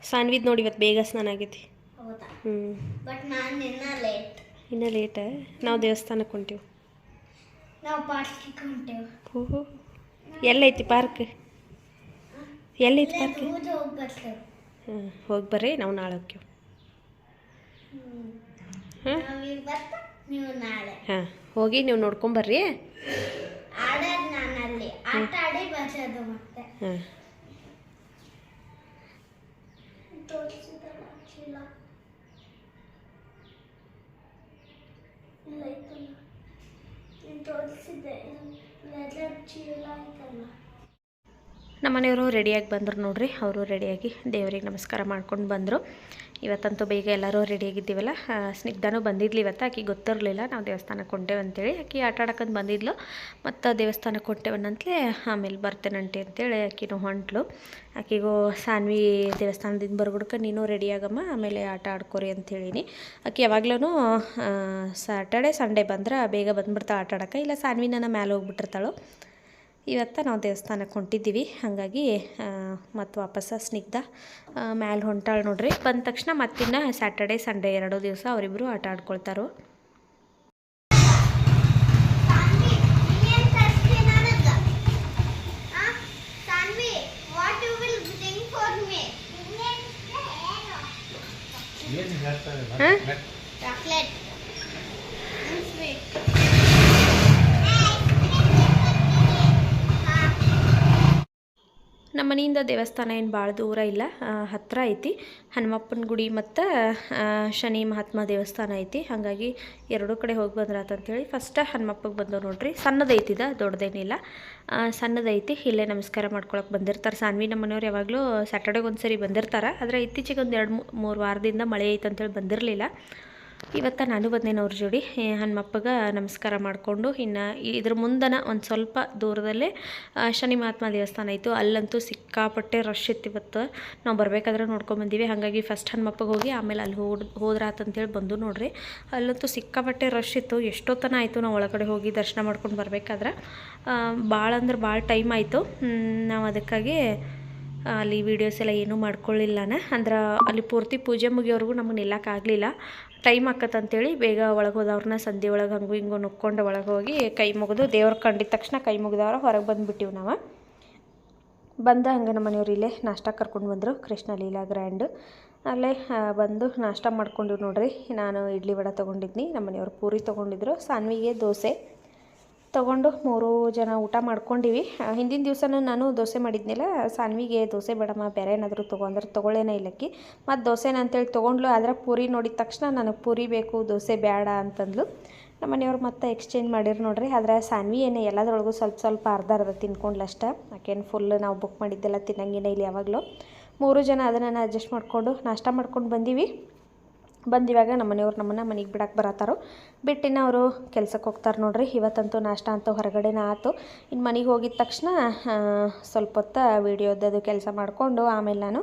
ಸಾನ್ವಿದ್ ನೋಡಿ ಇವತ್ತು ಬೇಗ ಸ್ನಾನ ಆಗೈತಿ. ಹೌದಾ? ಹ್ಞೂ ಬಟ್ ನಾನು ನಿನ್ನ ಲೇಟ್ ಇನ್ನೂ ಲೇಟ ನಾವು ದೇವಸ್ಥಾನಕ್ಕೆ ಹೊಂಟೀವಿ. ನಾವು ಪಾರ್ಕಿಗೆ ಹೊಂಟೇವು. ಓಹೋ. ಎಲ್ಲೈತಿ ಪಾರ್ಕ್? ಎಲ್ಲೈತಿ ಪಾರ್ಕ್? ಹೋಗಿ ಬರ್ತೇವೆ. ಹಾಂ ಹೋಗಿ ಬರ್ರಿ ನಾವು ನಾಳೆ ಹೋಗ್ತೀವಿ. ಹಾಂ? ನಾವೀಗ ನೀವು ನಾಳೆ. ಹಾಂ ಹೋಗಿ ನೀವು ನೋಡ್ಕೊಂಬರ್ರಿ ಆಟ ಆಡಿ ಮತ್ತೆ. ಹಾಂ. ನಮ್ಮ ಮನೆಯವರು ರೆಡಿಯಾಗಿ ಬಂದರು ನೋಡ್ರಿ. ಅವರು ರೆಡಿಯಾಗಿ ದೇವರಿಗೆ ನಮಸ್ಕಾರ ಮಾಡ್ಕೊಂಡು ಬಂದರು. ಇವತ್ತಂತೂ ಬೇಗ ಎಲ್ಲರೂ ರೆಡಿಯಾಗಿದ್ದೀವಲ್ಲ ಸ್ನಿಗ್ಧನೂ ಬಂದಿದ್ಲು ಇವತ್ತು. ಆಕೆ ಗೊತ್ತಿರಲಿಲ್ಲ. ನಾವು ದೇವಸ್ಥಾನಕ್ಕೆ ಹೊಂಟೇವೆ ಅಂತೇಳಿ ಆಕೆ ಆಟ ಆಡಕ್ಕಂತ ಬಂದಿದ್ಲು. ಮತ್ತು ದೇವಸ್ಥಾನಕ್ಕೆ ಹೊಂಟೇವನ್ನಂತಲೇ ಆಮೇಲೆ ಬರ್ತೇನಂಟಿ ಅಂತೇಳಿ ಆಕಿನೂ ಹೊಂಟ್ಲು. ಆಕೆಗೂ ಸಾನ್ವಿ ದೇವಸ್ಥಾನದಿಂದ ಬರ್ಗುಡ್ಕ ನೀನು ರೆಡಿಯಾಗಮ್ಮ ಆಮೇಲೆ ಆಟ ಆಡ್ಕೊರಿ ಅಂತ ಹೇಳೀನಿ ಆಕೆ ಯಾವಾಗ್ಲೂ ಸಾಟರ್ಡೆ ಸಂಡೇ ಬಂದ್ರೆ ಬೇಗ ಬಂದ್ಬಿಡ್ತಾಳೆ ಆಟ ಆಡಕ್ಕೆ. ಇಲ್ಲ ಸಾನ್ವಿ ನನ್ನ ಮ್ಯಾಲೆ ಹೋಗ್ಬಿಟ್ಟಿರ್ತಾಳು? ಇವತ್ತು ನಾವು ದೇವಸ್ಥಾನಕ್ಕೆ ಹೊಂಟಿದ್ದೀವಿ. ಹಾಗಾಗಿ ಮತ್ತು ವಾಪಸ್ಸ ಸ್ನಿಗ್ಧ ಮ್ಯಾಲೆ ಹೊಂಟಾಳು ನೋಡ್ರಿ. ಬಂದ ತಕ್ಷಣ ಮತ್ತಿನ್ನ ಸ್ಯಾಟರ್ಡೆ ಸಂಡೇ ಎರಡು ದಿವಸ ಅವರಿಬ್ಬರು ಆಟ ಆಡ್ಕೊಳ್ತಾರೋ. ಸಾನ್ವಿ ನಮ್ಮ ಮನೆಯಿಂದ ದೇವಸ್ಥಾನ ಏನು ಭಾಳ ದೂರ ಇಲ್ಲ ಹತ್ತಿರ ಐತಿ. ಹನುಮಪ್ಪನ ಗುಡಿ ಮತ್ತು ಶನಿ ಮಹಾತ್ಮ ದೇವಸ್ಥಾನ ಐತಿ. ಹಾಗಾಗಿ ಎರಡೂ ಕಡೆ ಹೋಗಿ ಬಂದ್ರಾತಂಥೇಳಿ ಫಸ್ಟ್ ಹನುಮಪ್ಪಗೆ ಬಂದವು ನೋಡ್ರಿ. ಸಣ್ಣದೈತಿದ ದೊಡ್ಡದೇನಿಲ್ಲ. ಸಣ್ಣದೈತಿ ಇಲ್ಲೇ ನಮಸ್ಕಾರ ಮಾಡ್ಕೊಳಕ್ಕೆ ಬಂದಿರ್ತಾರೆ. ಸಾನ್ವಿ ನಮ್ಮ ಮನೆಯವ್ರು ಯಾವಾಗಲೂ ಸ್ಯಾಟರ್ಡೆಗೆ ಒಂದು ಸರಿ ಬಂದಿರ್ತಾರೆ. ಆದರೆ ಇತ್ತೀಚೆಗೆ ಒಂದು ಎರಡು ಮೂರು ವಾರದಿಂದ ಮಳೆ ಐತೆ ಅಂತೇಳಿ ಬಂದಿರಲಿಲ್ಲ. ಇವತ್ತು ನಾನು ಬಂದೇನವ್ರ ಜೋಡಿ. ಹನುಮಪ್ಪಗೆ ನಮಸ್ಕಾರ ಮಾಡಿಕೊಂಡು ಇನ್ನು ಇದ್ರ ಮುಂದನ ಒಂದು ಸ್ವಲ್ಪ ದೂರದಲ್ಲೇ ಶನಿ ಮಹಾತ್ಮ ದೇವಸ್ಥಾನ ಇತ್ತು ಅಲ್ಲಂತೂ ಸಿಕ್ಕಾಪಟ್ಟೆ ರಶ್ ಇತ್ತು ಇವತ್ತು. ನಾವು ಬರಬೇಕಾದ್ರೆ ನೋಡ್ಕೊಂಬಂದೀವಿ ಹಾಗಾಗಿ ಫಸ್ಟ್ ಹನುಮಪ್ಪಗೆ ಹೋಗಿ ಆಮೇಲೆ ಅಲ್ಲಿ ಹೋದ್ ಹೋದ್ರಾತಂತೇಳಿ ಬಂದು ನೋಡ್ರಿ. ಅಲ್ಲಂತೂ ಸಿಕ್ಕಾಪಟ್ಟೆ ರಶ್ ಇತ್ತು. ಎಷ್ಟೊತ್ತನ ಆಯಿತು ನಾವು ಒಳಗಡೆ ಹೋಗಿ ದರ್ಶನ ಮಾಡ್ಕೊಂಡು ಬರಬೇಕಾದ್ರೆ. ಭಾಳ ಅಂದ್ರೆ ಭಾಳ ಟೈಮ್ ಆಯಿತು. ನಾವು ಅದಕ್ಕಾಗಿ ಅಲ್ಲಿ ವೀಡಿಯೋಸ್ ಎಲ್ಲ ಏನೂ ಮಾಡ್ಕೊಳ್ಳಿಲ್ಲನ ಅಂದ್ರೆ ಅಲ್ಲಿ ಪೂರ್ತಿ ಪೂಜೆ ಮುಗಿಯೋವರೆಗೂ ನಮಗೆ ನಿಲ್ಲಕ್ಕಾಗಲಿಲ್ಲ ಟೈಮ್ ಆಕತ್ತಂತೇಳಿ ಬೇಗ ಒಳಗೆ ಹೋದವ್ರನ್ನ ಸಂಧಿ ಒಳಗೆ ಹಂಗು ಹಿಂಗೂ ನುಕ್ಕೊಂಡು ಒಳಗೆ ಹೋಗಿ ಕೈ ಮುಗಿದು ದೇವ್ರ ಕಂಡಿದ ತಕ್ಷಣ ಕೈ ಮುಗಿದವ್ರ ಹೊರಗೆ ಬಂದುಬಿಟ್ಟಿವಿ ನಾವು. ಬಂದ ಹಂಗೆ ನಮ್ಮ ಮನೆಯವ್ರು ಇಲ್ಲೇ ನಾಷ್ಟ ಕರ್ಕೊಂಡು ಬಂದರು, ಕೃಷ್ಣ ಲೀಲಾ ಗ್ರ್ಯಾಂಡ್. ಅಲ್ಲೇ ಬಂದು ನಾಷ್ಟ ಮಾಡ್ಕೊಂಡಿವಿ ನೋಡ್ರಿ. ನಾನು ಇಡ್ಲಿ ವಡೆ ತೊಗೊಂಡಿದ್ನಿ, ನಮ್ಮ ಮನೆಯವ್ರು ಪೂರಿ ತೊಗೊಂಡಿದ್ರು, ಸಾನ್ವಿಗೆ ದೋಸೆ. ತೊಗೊಂಡು ಮೂರು ಜನ ಊಟ ಮಾಡ್ಕೊಂಡಿವಿ. ಹಿಂದಿನ ದಿವಸನೂ ನಾನು ದೋಸೆ ಮಾಡಿದ್ನಿಲ್ಲ, ಸಾನ್ವಿಗೆ ದೋಸೆ ಬೇಡಮ್ಮ, ಬೇರೆ ಏನಾದರೂ ತೊಗೊಂಡ್ರೆ ತೊಗೊಳ್ಳೇನ ಇಲ್ಲಕ್ಕಿ. ಮತ್ತು ದೋಸೆನ ಅಂತೇಳಿ ತೊಗೊಂಡ್ಲು ಆದರೆ ಪೂರಿ ನೋಡಿದ ತಕ್ಷಣ ನನಗೆ ಪೂರಿ ಬೇಕು, ದೋಸೆ ಬೇಡ ಅಂತಂದ್ಲು. ನಮ್ಮ ಮನೆಯವ್ರು ಮತ್ತೆ ಎಕ್ಸ್ಚೇಂಜ್ ಮಾಡಿರು ನೋಡ್ರಿ, ಆದರೆ ಸಾನ್ವಿ ಏನೇ ಎಲ್ಲದ್ರೊಳಗೂ ಸ್ವಲ್ಪ ಸ್ವಲ್ಪ ಅರ್ಧ ಅರ್ಧ ತಿನ್ಕೊಂಡ್ಲು ಅಷ್ಟೇ. ಆಕೇನು ಫುಲ್ ನಾವು ಬುಕ್ ಮಾಡಿದ್ದೆಲ್ಲ ತಿನ್ನಂಗಿನ ಇಲ್ಲಿ ಯಾವಾಗಲೂ. ಮೂರು ಜನ ಅದನ್ನು ಅಡ್ಜಸ್ಟ್ ಮಾಡಿಕೊಂಡು ನಾಷ್ಟ ಮಾಡ್ಕೊಂಡು ಬಂದೀವಿ. ಬಂದಿವಾಗ ನಮ್ಮ ಮನೆಯವ್ರು ನಮ್ಮನ್ನು ಮನೆಗೆ ಬಿಡಕ್ಕೆ ಬರತ್ತಾರೋ. ಬಿಟ್ಟಿನ ಅವರು ಕೆಲ್ಸಕ್ಕೆ ಹೋಗ್ತಾರೆ ನೋಡ್ರಿ, ಇವತ್ತಂತೂ ನಾಷ್ಟ ಅಂತೂ ಹೊರಗಡೆನೇ ಆಯಿತು ಇನ್ನು ಮನೆಗೆ ಹೋಗಿದ ತಕ್ಷಣ ಸ್ವಲ್ಪ ಹೊತ್ತ ವೀಡಿಯೋದದು ಕೆಲಸ ಮಾಡಿಕೊಂಡು ಆಮೇಲೆ ನಾನು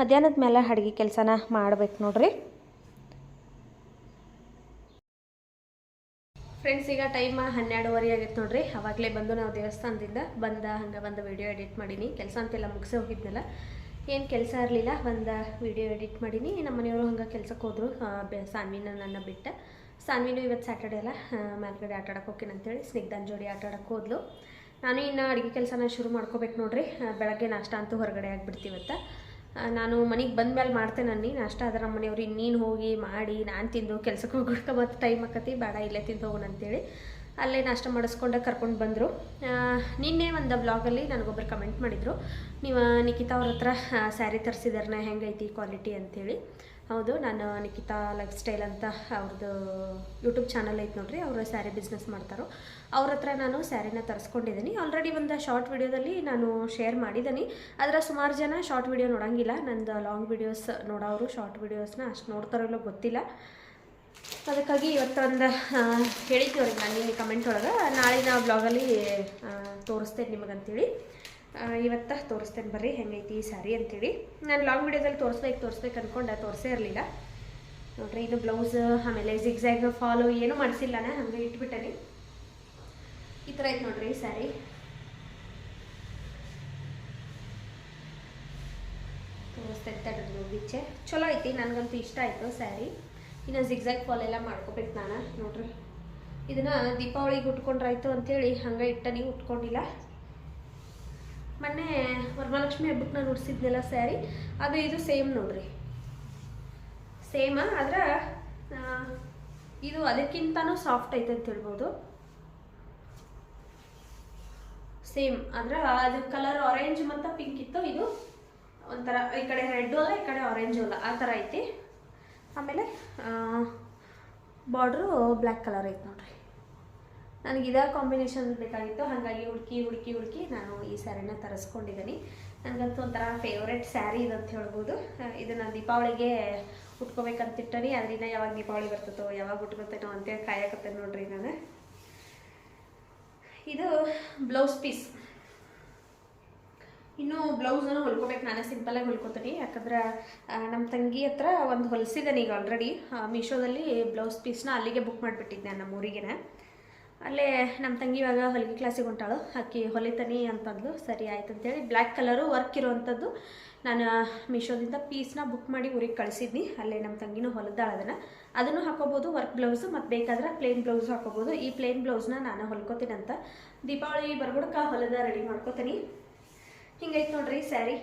ಮಧ್ಯಾಹ್ನದ ಮೇಲೆ ಅಡುಗೆ ಕೆಲಸನ ಮಾಡಬೇಕು ನೋಡ್ರಿ. ಫ್ರೆಂಡ್ಸ್ ಈಗ ಟೈಮ್ ಹನ್ನೆರಡುವರೆ ಆಗೈತೆ ನೋಡ್ರಿ. ಅವಾಗಲೇ ಬಂದು ನಾವು ದೇವಸ್ಥಾನದಿಂದ ಬಂದ ಹಂಗೆ ಬಂದು ವಿಡಿಯೋ ಎಡಿಟ್ ಮಾಡೀನಿ. ಕೆಲಸ ಅಂತೆಲ್ಲ ಮುಗಿಸಿ ಹೋಗಿದ್ನಲ್ಲ. ಏನು ಕೆಲಸ ಇರಲಿಲ್ಲ, ಒಂದು ವಿಡಿಯೋ ಎಡಿಟ್ ಮಾಡೀನಿ. ನಮ್ಮ ಮನೆಯವರು ಹಂಗೆ ಕೆಲಸಕ್ಕೆ ಹೋದರು. ಸಾನ್ವಿನ ನನ್ನ ಬಿಟ್ಟು. ಸಾನ್ವಿನು ಇವತ್ತು ಸ್ಯಾಟರ್ಡೆ ಅಲ್ಲ. ಮೇಲ್ಗಡೆ ಆಟ ಆಡಕ್ಕೆ ಹೋಗ್ತೀನಿ ಅಂತೇಳಿ ಸ್ನಿಗ್ಧನ್ ಜೋಡಿ ಆಟ ಆಡಕ್ಕೆ ಹೋದ್ಲು. ನಾನು ಇನ್ನು ಅಡುಗೆ ಕೆಲಸನ ಶುರು ಮಾಡ್ಕೋಬೇಕು ನೋಡ್ರಿ. ಬೆಳಗ್ಗೆ ನಾಷ್ಟ ಅಂತೂ ಹೊರಗಡೆ ಆಗಿಬಿಡ್ತೀವತ್ತ ನಾನು ಮನೆಗೆ ಬಂದ್ಮೇಲೆ ಮಾಡ್ತೇನೆ ಅನ್ನಿ. ನಾಷ್ಟ ಆದ್ರೆ ನಮ್ಮ ಮನೆಯವ್ರು ಇನ್ನೇನು ಹೋಗಿ ಮಾಡಿ ನಾನು ತಿಂದು ಕೆಲಸಕ್ಕೆ ಹೋಗೋಕೆ ಮತ್ತು ಟೈಮ್ ಆಕತಿ. ಬೇಡ, ಇಲ್ಲೇ ತಿಂದು ಹೋಗೋಣ ಅಂತೇಳಿ. ಅಲ್ಲೇ ನಾಷ್ಟ ಮಾಡಿಸ್ಕೊಂಡೆ ಕರ್ಕೊಂಡು ಬಂದರು. ನಿನ್ನೆ ಒಂದು ಬ್ಲಾಗಲ್ಲಿ ನನಗೊಬ್ಬರು ಕಮೆಂಟ್ ಮಾಡಿದರು. ನೀವು ನಿಖಿತಾ ಅವ್ರ ಹತ್ರ ಸ್ಯಾರಿ ತರಿಸಿದಾರನ್ನ ಹೆಂಗೈತಿ ಕ್ವಾಲಿಟಿ ಅಂಥೇಳಿ ಹೌದು, ನಾನು ನಿಖಿತಾ ಲೈಫ್ ಸ್ಟೈಲ್ ಅಂತ ಅವ್ರದ್ದು ಯೂಟ್ಯೂಬ್ ಚಾನಲ್ ಐತೆ ನೋಡಿರಿ, ಅವರು ಸ್ಯಾರಿ ಬಿಸ್ನೆಸ್ ಮಾಡ್ತಾರೋ. ಅವ್ರ ಹತ್ರ ನಾನು ಸ್ಯಾರಿನ ತರಿಸ್ಕೊಂಡಿದ್ದೀನಿ ಆಲ್ರೆಡಿ ಒಂದು ಶಾರ್ಟ್ ವಿಡಿಯೋದಲ್ಲಿ ನಾನು ಶೇರ್ ಮಾಡಿದ್ದೀನಿ ಅದರ ಸುಮಾರು ಜನ ಶಾರ್ಟ್ ವಿಡಿಯೋ ನೋಡೋಂಗಿಲ್ಲ. ನಂದು ಲಾಂಗ್ ವಿಡಿಯೋಸ್ ನೋಡೋರು ಶಾರ್ಟ್ ವಿಡಿಯೋಸ್ನ ಅಷ್ಟು ನೋಡ್ತಾರೋ ಇಲ್ಲೋ ಗೊತ್ತಿಲ್ಲ. ಅದಕ್ಕಾಗಿ ಇವತ್ತೊಂದು ಹೇಳಿದ್ದೆ ಅವ್ರಿಗೆ ನಾನು ಇಲ್ಲಿ ಕಮೆಂಟ್ ಒಳಗೆ. ನಾಳೆ ನಾವು ಬ್ಲಾಗಲ್ಲಿ ತೋರಿಸ್ತೇನೆ ನಿಮಗಂತೇಳಿ. ಇವತ್ತ ತೋರಿಸ್ತೇನೆ ಬರ್ರಿ, ಹೆಂಗೈತಿ ಈ ಸ್ಯಾರಿ ಅಂತೇಳಿ. ನಾನು ಲಾಂಗ್ ವಿಡಿಯೋದಲ್ಲಿ ತೋರಿಸ್ಬೇಕು ತೋರಿಸ್ಬೇಕು ಅಂದ್ಕೊಂಡು ತೋರಿಸೇ ಇರಲಿಲ್ಲ. ನೋಡ್ರಿ, ಇದು ಬ್ಲೌಸ್ ಆಮೇಲೆ ಜಿಗ್ಜ್ಯಾಗ್ ಫಾಲು ಏನೂ ಮಾಡಿಸಿಲ್ಲ ನಾನು ಹಂಗೆ ಇಟ್ಬಿಟ್ಟೇನಿ. ಈ ಥರ ಐತೆ ನೋಡ್ರಿ ಸ್ಯಾರಿ ತೋರಿಸ್ತೇನೆ ಬಿಚ್ಚೆ. ಚಲೋ ಐತಿ, ನನಗಂತೂ ಇಷ್ಟ ಆಯಿತು ಸ್ಯಾರಿ ಇನ್ನು ಜಿಗ್ಜ್ಯಾಗ್ ಫಾಲ್ ಎಲ್ಲ ಮಾಡ್ಕೋಬೇಕು ನಾನು? ನೋಡ್ರಿ. ಇದನ್ನು ದೀಪಾವಳಿಗೆ ಉಟ್ಕೊಂಡ್ರಾಯ್ತು ಅಂಥೇಳಿ ಹಂಗೆ ಇಟ್ಟ ನೀವು ಉಟ್ಕೊಂಡಿಲ್ಲ. ಮೊನ್ನೆ ವರಮಹಾಲಕ್ಷ್ಮಿ ಹಬ್ಬಕ್ಕೆ ನಾನು ಉಡ್ಸಿದ್ನೆಲ್ಲ ಸ್ಯಾರಿ, ಅದು ಇದು ಸೇಮ್ ನೋಡ್ರಿ. ಸೇಮ? ಆದ್ರೆ ಇದು ಅದಕ್ಕಿಂತನೂ ಸಾಫ್ಟ್ ಐತೆ ಅಂತ ಹೇಳ್ಬೋದು. ಸೇಮ್, ಆದ್ರೆ ಅದು ಕಲರ್ ಆರೆಂಜ್ ಮತ್ತು ಪಿಂಕ್ ಇತ್ತು, ಇದು ಒಂಥರ ಈ ಕಡೆ ರೆಡ್ಡು ಅಲ್ಲ, ಈ ಕಡೆ ಆರೆಂಜು ಅಲ್ಲ, ಆ ಥರ ಐತಿ. ಆಮೇಲೆ ಬಾರ್ಡ್ರು ಬ್ಲ್ಯಾಕ್ ಕಲರ್ ಐತೆ ನೋಡ್ರಿ. ನನಗೆ ಇದೇ ಕಾಂಬಿನೇಷನ್ ಬೇಕಾಗಿತ್ತು. ಹಾಗಾಗಿ ಹುಡುಕಿ ಹುಡುಕಿ ಹುಡುಕಿ ನಾನು ಈ ಸ್ಯಾರಿನ ತರಿಸ್ಕೊಂಡಿದ್ದೀನಿ ನನಗಂತೂ ಒಂಥರ ಫೇವ್ರೆಟ್ ಸ್ಯಾರಿ ಇದೆ ಅಂತ ಹೇಳ್ಬೋದು. ಇದನ್ನು ದೀಪಾವಳಿಗೆ ಉಟ್ಕೋಬೇಕಂತಿಟ್ಟನಿ ಅದರಿಂದ ಯಾವಾಗ ದೀಪಾವಳಿ ಬರ್ತದೋ ಯಾವಾಗ ಉಟ್ಕೋತೇನೋ ಅಂತೇಳಿ ಕಾಯಕತ್ತೆ ನೋಡ್ರಿ ನಾನು. ಇದು ಬ್ಲೌಸ್ ಪೀಸ್ ಇನ್ನು ಬ್ಲೌಸನ್ನು ಹೊಲ್ಕೋಬೇಕು. ನಾನೇ ಸಿಂಪಲಾಗಿ ಹೊಲ್ಕೋತೀನಿ. ಯಾಕಂದ್ರೆ ನಮ್ಮ ತಂಗಿ ಹತ್ರ ಒಂದು ಹೊಲಿಸಿದ್ದೇನೆ ಈಗ ಆಲ್ರೆಡಿ ಮೀಶೋದಲ್ಲಿ ಬ್ಲೌಸ್ ಪೀಸ್ನ ಅಲ್ಲಿಗೆ ಬುಕ್ ಮಾಡಿಬಿಟ್ಟಿದ್ದೆ ನಮ್ಮ ಊರಿಗೇನೆ. ಅಲ್ಲೇ ನಮ್ಮ ತಂಗಿ ಇವಾಗ ಹೊಲಿಗೆ ಕ್ಲಾಸಿಗೆ ಹೊಂಟಾಳು. ಅಕ್ಕಿ ಹೊಲಿತಾನೆ ಅಂತಂದ್ಲು. ಸರಿ ಆಯ್ತು ಅಂತೇಳಿ ಬ್ಲ್ಯಾಕ್ ಕಲರು ವರ್ಕ್ ಇರುವಂಥದ್ದು ನಾನು ಮೀಶೋದಿಂದ ಪೀಸ್ನ ಬುಕ್ ಮಾಡಿ ಊರಿಗೆ ಕಳಿಸಿದ್ನಿ. ಅಲ್ಲೇ ನಮ್ಮ ತಂಗಿನೂ ಹೊಲಿದಾಳ ಅದನ್ನು. ಅದನ್ನು ಹಾಕೋಬೋದು ವರ್ಕ್ ಬ್ಲೌಸು ಮತ್ತು ಬೇಕಾದ್ರೆ ಪ್ಲೇನ್ ಬ್ಲೌಸ್ ಹಾಕೋಬೋದು. ಈ ಪ್ಲೇನ್ ಬ್ಲೌಸ್ನ ನಾನು ಹೊಲ್ಕೋತೀನಿ ಅಂತ ದೀಪಾವಳಿ ಬರ್ಗುಡ್ಕ ಹೊಲದ ರೆಡಿ ಮಾಡ್ಕೋತೀನಿ. ಹಿಂಗೈತೆ ನೋಡ್ರಿ ಸ್ಯಾರಿ.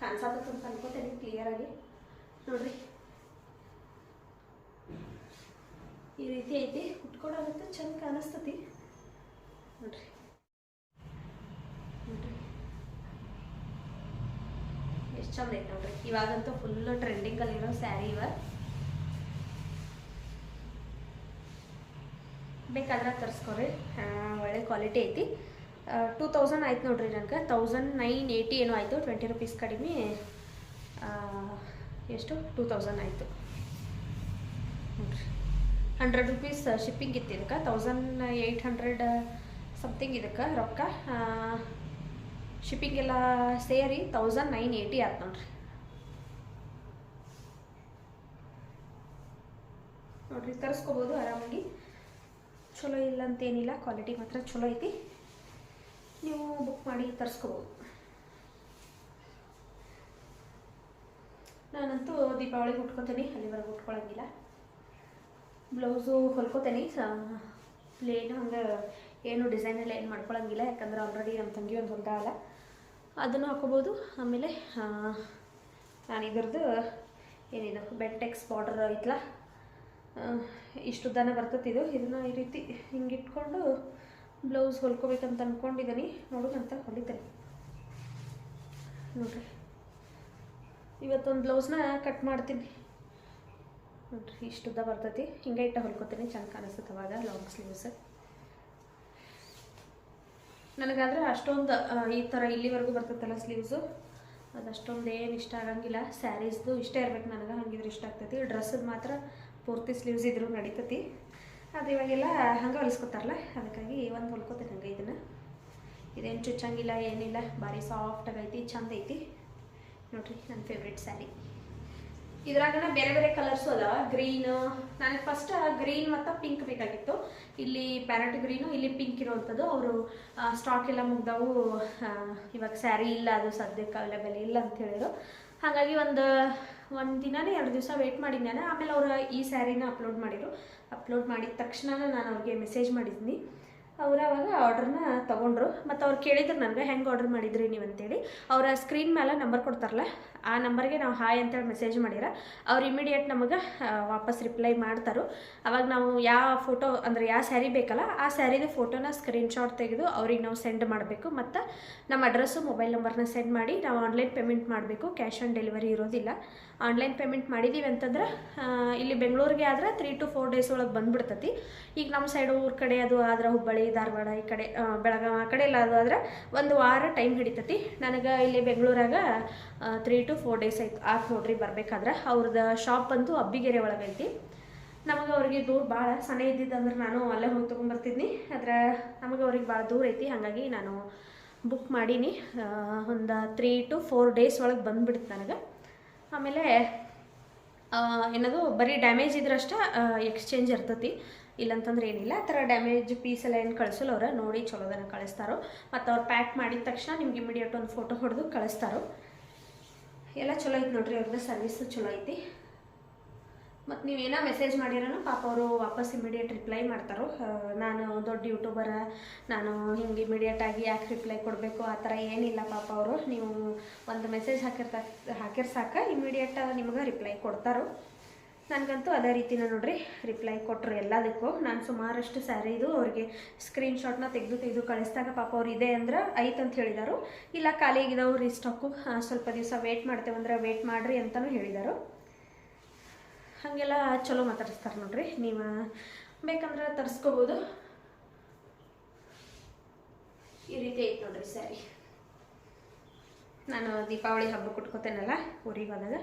ಕಾಣಿಸತ್ತ ಅನ್ಕೋತೀನಿ ಕ್ಲಿಯರಾಗಿ ನೋಡ್ರಿ. ಈ ರೀತಿ ಐತಿ ಉಟ್ಕೊಡೋದಂತೂ ಚಂದ ಕಾಣಿಸ್ತತಿ. ನೋಡ್ರಿ. ನೋಡ್ರಿ. ಚಂದ ಐತೆ ನೋಡ್ರಿ. ಇವಾಗಂತೂ ಫುಲ್ಲು ಟ್ರೆಂಡಿಂಗಲ್ಲಿರೋ ಸ್ಯಾರಿ ಇವ. ಬೇಕಾದ್ರೆ ತರಿಸ್ಕೊರಿ. ಒಳ್ಳೆ ಕ್ವಾಲಿಟಿ ಐತಿ. ಟೂ ತೌಸಂಡ್ ಆಯ್ತು ನೋಡ್ರಿ ನನಗೆ ತೌಸಂಡ್ ನೈನ್ ಏಯ್ಟಿ ಏನೋ ಆಯಿತು ಟ್ವೆಂಟಿ ರುಪೀಸ್ ಕಡಿಮೆ ಎಷ್ಟು? ಟೂ ತೌಸಂಡ್ ಆಯಿತು. ಹಂಡ್ರೆಡ್ ರುಪೀಸ್ ಶಿಪ್ಪಿಂಗ್ ಇತ್ತು ಇದಕ್ಕೆ ತೌಸಂಡ್ ಏಯ್ಟ್ ಹಂಡ್ರೆಡ್ ಸಮಥಿಂಗ್ ಇದಕ್ಕೆ ರೊಕ್ಕ. ಶಿಪ್ಪಿಂಗ್ ಎಲ್ಲ ಸೇರಿ ತೌಸಂಡ್ ನೈನ್ ಏಯ್ಟಿ ಆಯ್ತು ನೋಡ್ರಿ. ನೋಡ್ರಿ, ತರಿಸ್ಕೋಬೋದು ಆರಾಮಾಗಿ. ಚಲೋ ಇಲ್ಲ ಅಂತೇನಿಲ್ಲ ಕ್ವಾಲಿಟಿ ಮಾತ್ರ ಚಲೋ ಐತಿ. ನೀವು ಬುಕ್ ಮಾಡಿ ತರಿಸ್ಕೋಬೋದು. ನಾನಂತೂ ದೀಪಾವಳಿಗೆ ಉಟ್ಕೊತೀನಿ, ಅಲ್ಲಿವರೆಗೆ ಉಟ್ಕೊಳ್ಳೋಂಗಿಲ್ಲ ಬ್ಲೌಸು ಹೊಲ್ಕೋತೀನಿ ಪ್ಲೇನು ಹಂಗೆ ಏನು ಡಿಸೈನ್ ಎಲ್ಲ ಏನು ಮಾಡ್ಕೊಳ್ಳೋಂಗಿಲ್ಲ ಯಾಕಂದ್ರೆ ಆಲ್ರೆಡಿ ನಮ್ಮ ತಂಗಿ ಒಂದು ಹೊಲ್ದಾಳಲ್ಲ ಅದನ್ನು ಹಾಕೋಬೋದು, ಆಮೇಲೆ ನಾನು ಇದ್ರದ್ದು ಏನಿದು ಬೆಂಟೆಕ್ಸ್ ಬಾರ್ಡರ್ ಐತಲ್ಲ ಇಷ್ಟು ಉದ್ದನ ಬರ್ತತಿದು ಇದು ಇದನ್ನ ಈ ರೀತಿ ಹಿಂಗೆ ಇಟ್ಕೊಂಡು ಬ್ಲೌಸ್ ಹೊಲ್ಕೋಬೇಕಂತ ಅಂದ್ಕೊಂಡಿದ್ದೀನಿ ನೋಡೋಣಂತ ಹೊಲಿತೇನೆ. ನೋಡ್ರಿ. ಇವತ್ತೊಂದು ಬ್ಲೌಸ್ನ ಕಟ್ ಮಾಡ್ತೀನಿ. ನೋಡ್ರಿ ಇಷ್ಟು ಉದ್ದ ಬರ್ತೈತಿ. ಹಿಂಗೆ ಇಟ್ಟ ಹೊಲ್ಕೋತೀನಿ. ಚೆಂದ ಕಾಣಿಸ್ತದೆ ಅವಾಗ ಲಾಂಗ್ ಸ್ಲೀವ್ಸ್ ನನಗಾದ್ರೆ ಅಷ್ಟೊಂದು ಈ ಥರ ಇಲ್ಲಿವರೆಗೂ ಬರ್ತೈತಲ್ಲ ಸ್ಲೀವ್ಸು ಅದು ಅಷ್ಟೊಂದು ಏನು ಇಷ್ಟ ಆಗಂಗಿಲ್ಲ. ಸ್ಯಾರೀಸ್ದು ಇಷ್ಟ ಇರ್ಬೇಕು ನನಗೆ. ಹಂಗಿದ್ರೆ ಇಷ್ಟ ಆಗ್ತೈತಿ. ಡ್ರೆಸ್ಸದು ಮಾತ್ರ ಪೂರ್ತಿ ಸ್ಲೀವ್ಸ್ ಇದ್ರೂ ನಡೀತೈತಿ. ಅದು ಇವಾಗೆಲ್ಲ ಹಂಗೆ ಹೊಲಿಸ್ಕೊತಾರಲ್ಲ, ಅದಕ್ಕಾಗಿ ಒಂದು ಹೊಲ್ಕೋತೀನಿ ಹಂಗೆ ಇದನ್ನು. ಇದೇನು ಚುಚ್ಚಂಗಿಲ್ಲ ಏನಿಲ್ಲ, ಭಾರಿ ಸಾಫ್ಟ್ ಆಗೈತಿ, ಚಂದ ಐತಿ. ನೋಡ್ರಿ ನನ್ನ ಫೇವ್ರೆಟ್ ಸ್ಯಾರಿ ಇದ್ರಾಗನ ಬೇರೆ ಬೇರೆ ಕಲರ್ಸು ಅದ ಗ್ರೀನ್ ನನಗೆ ಫಸ್ಟ್ ಗ್ರೀನ್ ಮತ್ತು ಪಿಂಕ್ ಬೇಕಾಗಿತ್ತು. ಇಲ್ಲಿ ಪ್ಯಾರೆಟ್ ಗ್ರೀನು ಇಲ್ಲಿ ಪಿಂಕ್ ಇರುವಂಥದ್ದು ಅವರು ಸ್ಟಾಕ್ ಎಲ್ಲ ಮುಗ್ದವು. ಇವಾಗ ಸ್ಯಾರಿ ಇಲ್ಲ, ಅದು ಸದ್ಯಕ್ಕೆ ಅವೈಲೇಬಲ್ ಇಲ್ಲ ಅಂತ ಹೇಳಿದ್ರು. ಹಾಗಾಗಿ ಒಂದು ಒಂದು ದಿನನೇ ಎರಡು ದಿವಸ ವೆಯ್ಟ್ ಮಾಡಿದ್ದೆ ಆಮೇಲೆ ಅವರು ಈ ಸ್ಯಾರಿನ ಅಪ್ಲೋಡ್ ಮಾಡಿದ್ರು. ಅಪ್ಲೋಡ್ ಮಾಡಿದ ತಕ್ಷಣ ನಾನು ಅವ್ರಿಗೆ ಮೆಸೇಜ್ ಮಾಡಿದ್ದೀನಿ ಅವರು ಅವಾಗ ಆರ್ಡ್ರನ್ನ ತೊಗೊಂಡ್ರು. ಮತ್ತು ಅವ್ರು ಕೇಳಿದ್ರು ನನಗೆ, ಹೆಂಗೆ ಆರ್ಡ್ರ್ ಮಾಡಿದ್ರಿ ನೀವು? ಅಂತೇಳಿ. ಅವರ ಸ್ಕ್ರೀನ್ ಮೇಲೆ ನಂಬರ್ ಕೊಡ್ತಾರಲ್ಲ ಆ ನಂಬರ್ಗೆ ನಾವು ಹಾಯ್ ಅಂತೇಳಿ ಮೆಸೇಜ್ ಮಾಡಿರ ಅವ್ರು ಇಮಿಡಿಯೇಟ್ ನಮಗೆ ವಾಪಸ್ ರಿಪ್ಲೈ ಮಾಡ್ತಾರೋ. ಅವಾಗ ನಾವು ಯಾವ ಫೋಟೋ ಅಂದರೆ ಯಾವ ಸ್ಯಾರಿ ಬೇಕಲ್ಲ, ಆ ಸ್ಯಾರಿದು ಫೋಟೋನ ಸ್ಕ್ರೀನ್ಶಾಟ್ ತೆಗೆದು ಅವ್ರಿಗೆ ನಾವು ಸೆಂಡ್ ಮಾಡಬೇಕು. ಮತ್ತು ನಮ್ಮ ಅಡ್ರೆಸ್ಸು ಮೊಬೈಲ್ ನಂಬರ್ನ ಸೆಂಡ್ ಮಾಡಿ ನಾವು ಆನ್ಲೈನ್ ಪೇಮೆಂಟ್ ಮಾಡಬೇಕು. ಕ್ಯಾಶ್ ಆನ್ ಡೆಲಿವರಿ ಇರೋದಿಲ್ಲ. ಆನ್ಲೈನ್ ಪೇಮೆಂಟ್ ಮಾಡಿದ್ದೀವಿ ಅಂತಂದ್ರೆ ಇಲ್ಲಿ ಬೆಂಗಳೂರಿಗೆ ಆದ್ರೆ ತ್ರೀ ಟು ಫೋರ್ ಡೇಸ್ ಒಳಗೆ ಬಂದುಬಿಡ್ತತಿ. ಈಗ ನಮ್ಮ ಸೈಡ್ ಊರ ಕಡೆ ಅದು ಆದ್ರೆ ಹುಬ್ಬಳ್ಳಿ, ಧಾರವಾಡ ಈ ಕಡೆ ಬೆಳಗಾವಿ ಆ ಕಡೆ ಎಲ್ಲ ಅದು ಆದ್ರೆ ಒಂದು ವಾರ ಟೈಮ್ ಹಿಡಿತತಿ. ನನಗೆ ಇಲ್ಲಿ ಬೆಂಗಳೂರಾಗ ತ್ರೀ ಫೋರ್ ಡೇಸ್ ಆಯ್ತು ಆತು ನೋಡ್ರಿ ಬರ್ಬೇಕಾದ್ರೆ. ಅವ್ರದ್ದು ಶಾಪ್ ಬಂತು ಅಬ್ಬಿಗೆರೆ ಒಳಗೈತಿ ನಮಗೆ ಅವ್ರಿಗೆ ದೂರ ಭಾಳ ಸಣ್ಣ ಇದ್ದಿದ್ದಂದ್ರೆ ನಾನು ಅಲ್ಲೇ ಹೋಗಿ ತೊಗೊಂಬರ್ತಿದ್ನಿ. ಆದ್ರೆ ನಮಗೆ ಅವ್ರಿಗೆ ಭಾಳ ದೂರ ಐತಿ. ಹಾಗಾಗಿ ನಾನು ಬುಕ್ ಮಾಡೀನಿ. ಒಂದು ತ್ರೀ ಟು ಫೋರ್ ಡೇಸ್ ಒಳಗೆ ಬಂದ್ಬಿಡ್ತು ನನಗೆ. ಆಮೇಲೆ ಏನದು, ಬರೀ ಡ್ಯಾಮೇಜ್ ಇದ್ರಷ್ಟ ಎಕ್ಸ್ಚೇಂಜ್ ಇರ್ತತಿ. ಇಲ್ಲಂತಂದ್ರೆ ಏನಿಲ್ಲ. ಆ ಥರ ಡ್ಯಾಮೇಜ್ ಪೀಸ್ ಎಲ್ಲ ಏನು ಕಳಿಸಲ್ಲ ಅವ್ರ. ನೋಡಿ ಚಲೋದನ್ನು ಕಳಿಸ್ತಾರೋ. ಮತ್ತು ಅವ್ರು ಪ್ಯಾಕ್ ಮಾಡಿದ ತಕ್ಷಣ ನಿಮ್ಗೆ ಇಮಿಡಿಯೇಟ್ ಒಂದು ಫೋಟೋ ಹೊಡೆದು ಕಳಿಸ್ತಾರೋ. ಎಲ್ಲ ಚಲೋ ಐತಿ ನೋಡ್ರಿ ಅವ್ರದ್ದು ಸರ್ವಿಸ್ ಚಲೋ ಐತಿ. ಮತ್ತು ನೀವು ಏನೋ ಮೆಸೇಜ್ ಮಾಡಿರೋನು, ಪಾಪ ಅವರು ವಾಪಸ್ ಇಮಿಡಿಯೇಟ್ ರಿಪ್ಲೈ ಮಾಡ್ತಾರೋ. ನಾನು ದೊಡ್ಡ ಯೂಟ್ಯೂಬರ ನಾನು ಹಿಂಗೆ ಇಮಿಡಿಯೇಟ್ ಆಗಿ ಯಾಕೆ ರಿಪ್ಲೈ ಕೊಡಬೇಕು, ಆ ಥರ ಏನಿಲ್ಲ ಪಾಪ ಅವರು. ನೀವು ಒಂದು ಮೆಸೇಜ್ ಹಾಕಿರ್ತಾ, ಹಾಕಿರ್ ಸಾಕ ಇಮಿಡಿಯೇಟ್ ನಿಮ್ಗೆ ರಿಪ್ಲೈ ಕೊಡ್ತಾರೋ. ನನಗಂತೂ ಅದೇ ರೀತಿನ ನೋಡ್ರಿ ರಿಪ್ಲೈ ಕೊಟ್ಟರು ಎಲ್ಲದಕ್ಕೂ. ನಾನು ಸುಮಾರಷ್ಟು ಸ್ಯಾರಿದು ಅವ್ರಿಗೆ ಸ್ಕ್ರೀನ್ಶಾಟ್ನ ತೆಗೆದು ತೆಗೆದು ಕಳಿಸಿದಾಗ ಪಾಪ ಅವ್ರು ಇದೆ ಅಂದ್ರೆ ಐತೆ ಅಂತ ಹೇಳಿದರು. ಇಲ್ಲ ಖಾಲಿ ರೀ ರೀಸ್ಟಾಕು ಸ್ವಲ್ಪ ದಿವಸ ವೇಟ್ ಮಾಡ್ತೇವೆ ಅಂದ್ರೆ ವೇಟ್ ಮಾಡಿರಿ ಅಂತಲೂ ಹೇಳಿದರು. ಹಾಗೆಲ್ಲ ಚಲೋ ಮಾತಾಡಿಸ್ತಾರೆ ನೋಡ್ರಿ. ನೀವು ಬೇಕಂದ್ರೆ ತರಿಸ್ಕೋಬೋದು. ಈ ರೀತಿ ಐತೆ ನೋಡ್ರಿ ಸ್ಯಾರಿ ನಾನು ದೀಪಾವಳಿ ಹಬ್ಬ ಉಟ್ಕೋತೇನಲ್ಲ ಊರಿಗೆ ಹೋದಾಗ.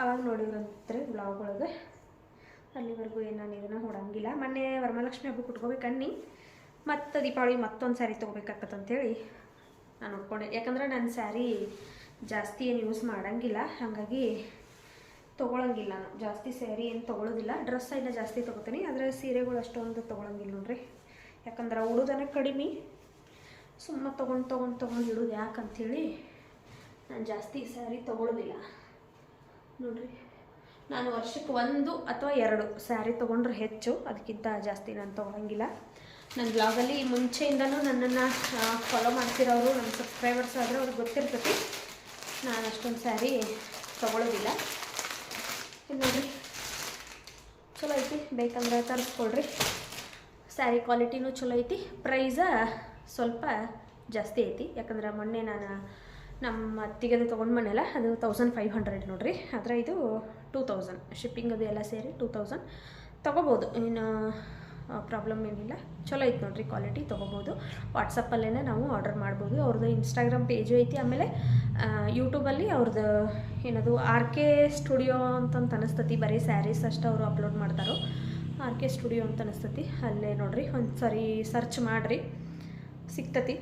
ಅವಾಗ ನೋಡಿದ್ರಂತ್ರಿ ಬ್ಲಾಗ್ ಒಳಗೆ ಅಲ್ಲಿವರೆಗೂ ಏನು ನಾನು ಇದನ್ನು ಹೊಡಂಗಿಲ್ಲ ಮೊನ್ನೆ ವರಮಹಾಲಕ್ಷ್ಮಿ ಹಬ್ಬಕ್ಕೆ ಉಟ್ಕೋಬೇಕನ್ನಿ ಮತ್ತು ದೀಪಾವಳಿ ಮತ್ತೊಂದು ಸ್ಯಾರಿ ತೊಗೋಬೇಕಾಗತ್ತಂತೇಳಿ ನಾನು ಉಟ್ಕೊಂಡೆ ಯಾಕಂದ್ರೆ ನನ್ನ ಸ್ಯಾರಿ ಜಾಸ್ತಿ ಏನು ಯೂಸ್ ಮಾಡೋಂಗಿಲ್ಲ. ಹಾಗಾಗಿ ತೊಗೊಳಂಗಿಲ್ಲ ನಾನು. ಜಾಸ್ತಿ ಸ್ಯಾರಿ ಏನು ತೊಗೊಳೋದಿಲ್ಲ. ಡ್ರೆಸ್ ಎಲ್ಲ ಜಾಸ್ತಿ ತೊಗೋತೀನಿ. ಆದರೆ ಸೀರೆಗಳು ಅಷ್ಟೊಂದು ತೊಗೊಳಂಗಿಲ್ಲ ನೋಡ್ರಿ. ಯಾಕಂದ್ರೆ ಉಡೋದನ್ನ ಕಡಿಮೆ. ಸುಮ್ಮನೆ ತೊಗೊಂಡು ತೊಗೊಂಡು ತೊಗೊಂಡು ಇಡೋದು ಯಾಕಂಥೇಳಿ ನಾನು ಜಾಸ್ತಿ ಸ್ಯಾರಿ ತೊಗೊಳೋದಿಲ್ಲ. ನೋಡ್ರಿ. ನಾನು ವರ್ಷಕ್ಕೆ ಒಂದು ಅಥವಾ ಎರಡು ಸ್ಯಾರಿ ತೊಗೊಂಡ್ರೆ ಹೆಚ್ಚು. ಅದಕ್ಕಿಂತ ಜಾಸ್ತಿ ನಾನು ತೊಗೊಳಂಗಿಲ್ಲ. ನನ್ನ ಬ್ಲಾಗಲ್ಲಿ ಮುಂಚೆಯಿಂದನೂ ನನ್ನನ್ನು ಫಾಲೋ ಮಾಡ್ತಿರೋರು, ನನ್ನ ಸಬ್ಸ್ಕ್ರೈಬರ್ಸ್ ಆದರೆ ಅವ್ರಿಗೆ ಗೊತ್ತಿರ್ತೈತಿ. ನಾನು ಅಷ್ಟೊಂದು ಸ್ಯಾರಿ ತೊಗೊಳೋದಿಲ್ಲ. ನೋಡಿರಿ ನೋಡ್ರಿ. ಚಲೋ ಐತಿ. ಬೇಕಂದ್ರೆ ತರಿಸ್ಕೊಳ್ರಿ. ಸ್ಯಾರಿ ಕ್ವಾಲಿಟಿನೂ ಚಲೋ ಐತಿ. ಪ್ರೈಸ ಸ್ವಲ್ಪ ಜಾಸ್ತಿ ಐತಿ. ಯಾಕಂದ್ರೆ ಮೊನ್ನೆ ನಾನು ನಮ್ಮ ಅತ್ತಿಗೆ ಅದು ತೊಗೊಂಡು ಮನೆಯಲ್ಲ ಅದು ತೌಸಂಡ್ ಫೈವ್ ಹಂಡ್ರೆಡ್ ನೋಡಿರಿ. ಆದರೆ ಇದು ಟೂ ತೌಸಂಡ್ ಶಿಪ್ಪಿಂಗ್ ಅದು ಎಲ್ಲ ಸೇರಿ ಟೂ ತೌಸಂಡ್ ತೊಗೋಬೋದು. ಏನು ಪ್ರಾಬ್ಲಮ್ ಏನಿಲ್ಲ. ಚಲೋ ಐತೆ ನೋಡಿರಿ ಕ್ವಾಲಿಟಿ ತೊಗೋಬೋದು. ವಾಟ್ಸಪ್ಪಲ್ಲೇ ನಾವು ಆರ್ಡರ್ ಮಾಡ್ಬೋದು. ಅವ್ರದ್ದು ಇನ್ಸ್ಟಾಗ್ರಾಮ್ ಪೇಜು ಐತಿ. ಆಮೇಲೆ ಯೂಟ್ಯೂಬಲ್ಲಿ ಅವ್ರದ್ದು ಏನದು ಆರ್ ಕೆ ಸ್ಟುಡಿಯೋ ಅಂತಂತ ಅನಿಸ್ತತಿ. ಬರೀ ಸ್ಯಾರೀಸ್ ಅಷ್ಟು ಅವರು ಅಪ್ಲೋಡ್ ಮಾಡ್ತಾರೋ. ಆರ್ ಕೆ ಸ್ಟುಡಿಯೋ ಅಂತ ಅನಿಸ್ತತಿ. ಅಲ್ಲೇ ನೋಡಿರಿ. ಒಂದು ಸರಿ ಸರ್ಚ್ ಮಾಡಿರಿ. ಸಿಗ್ತತಿ.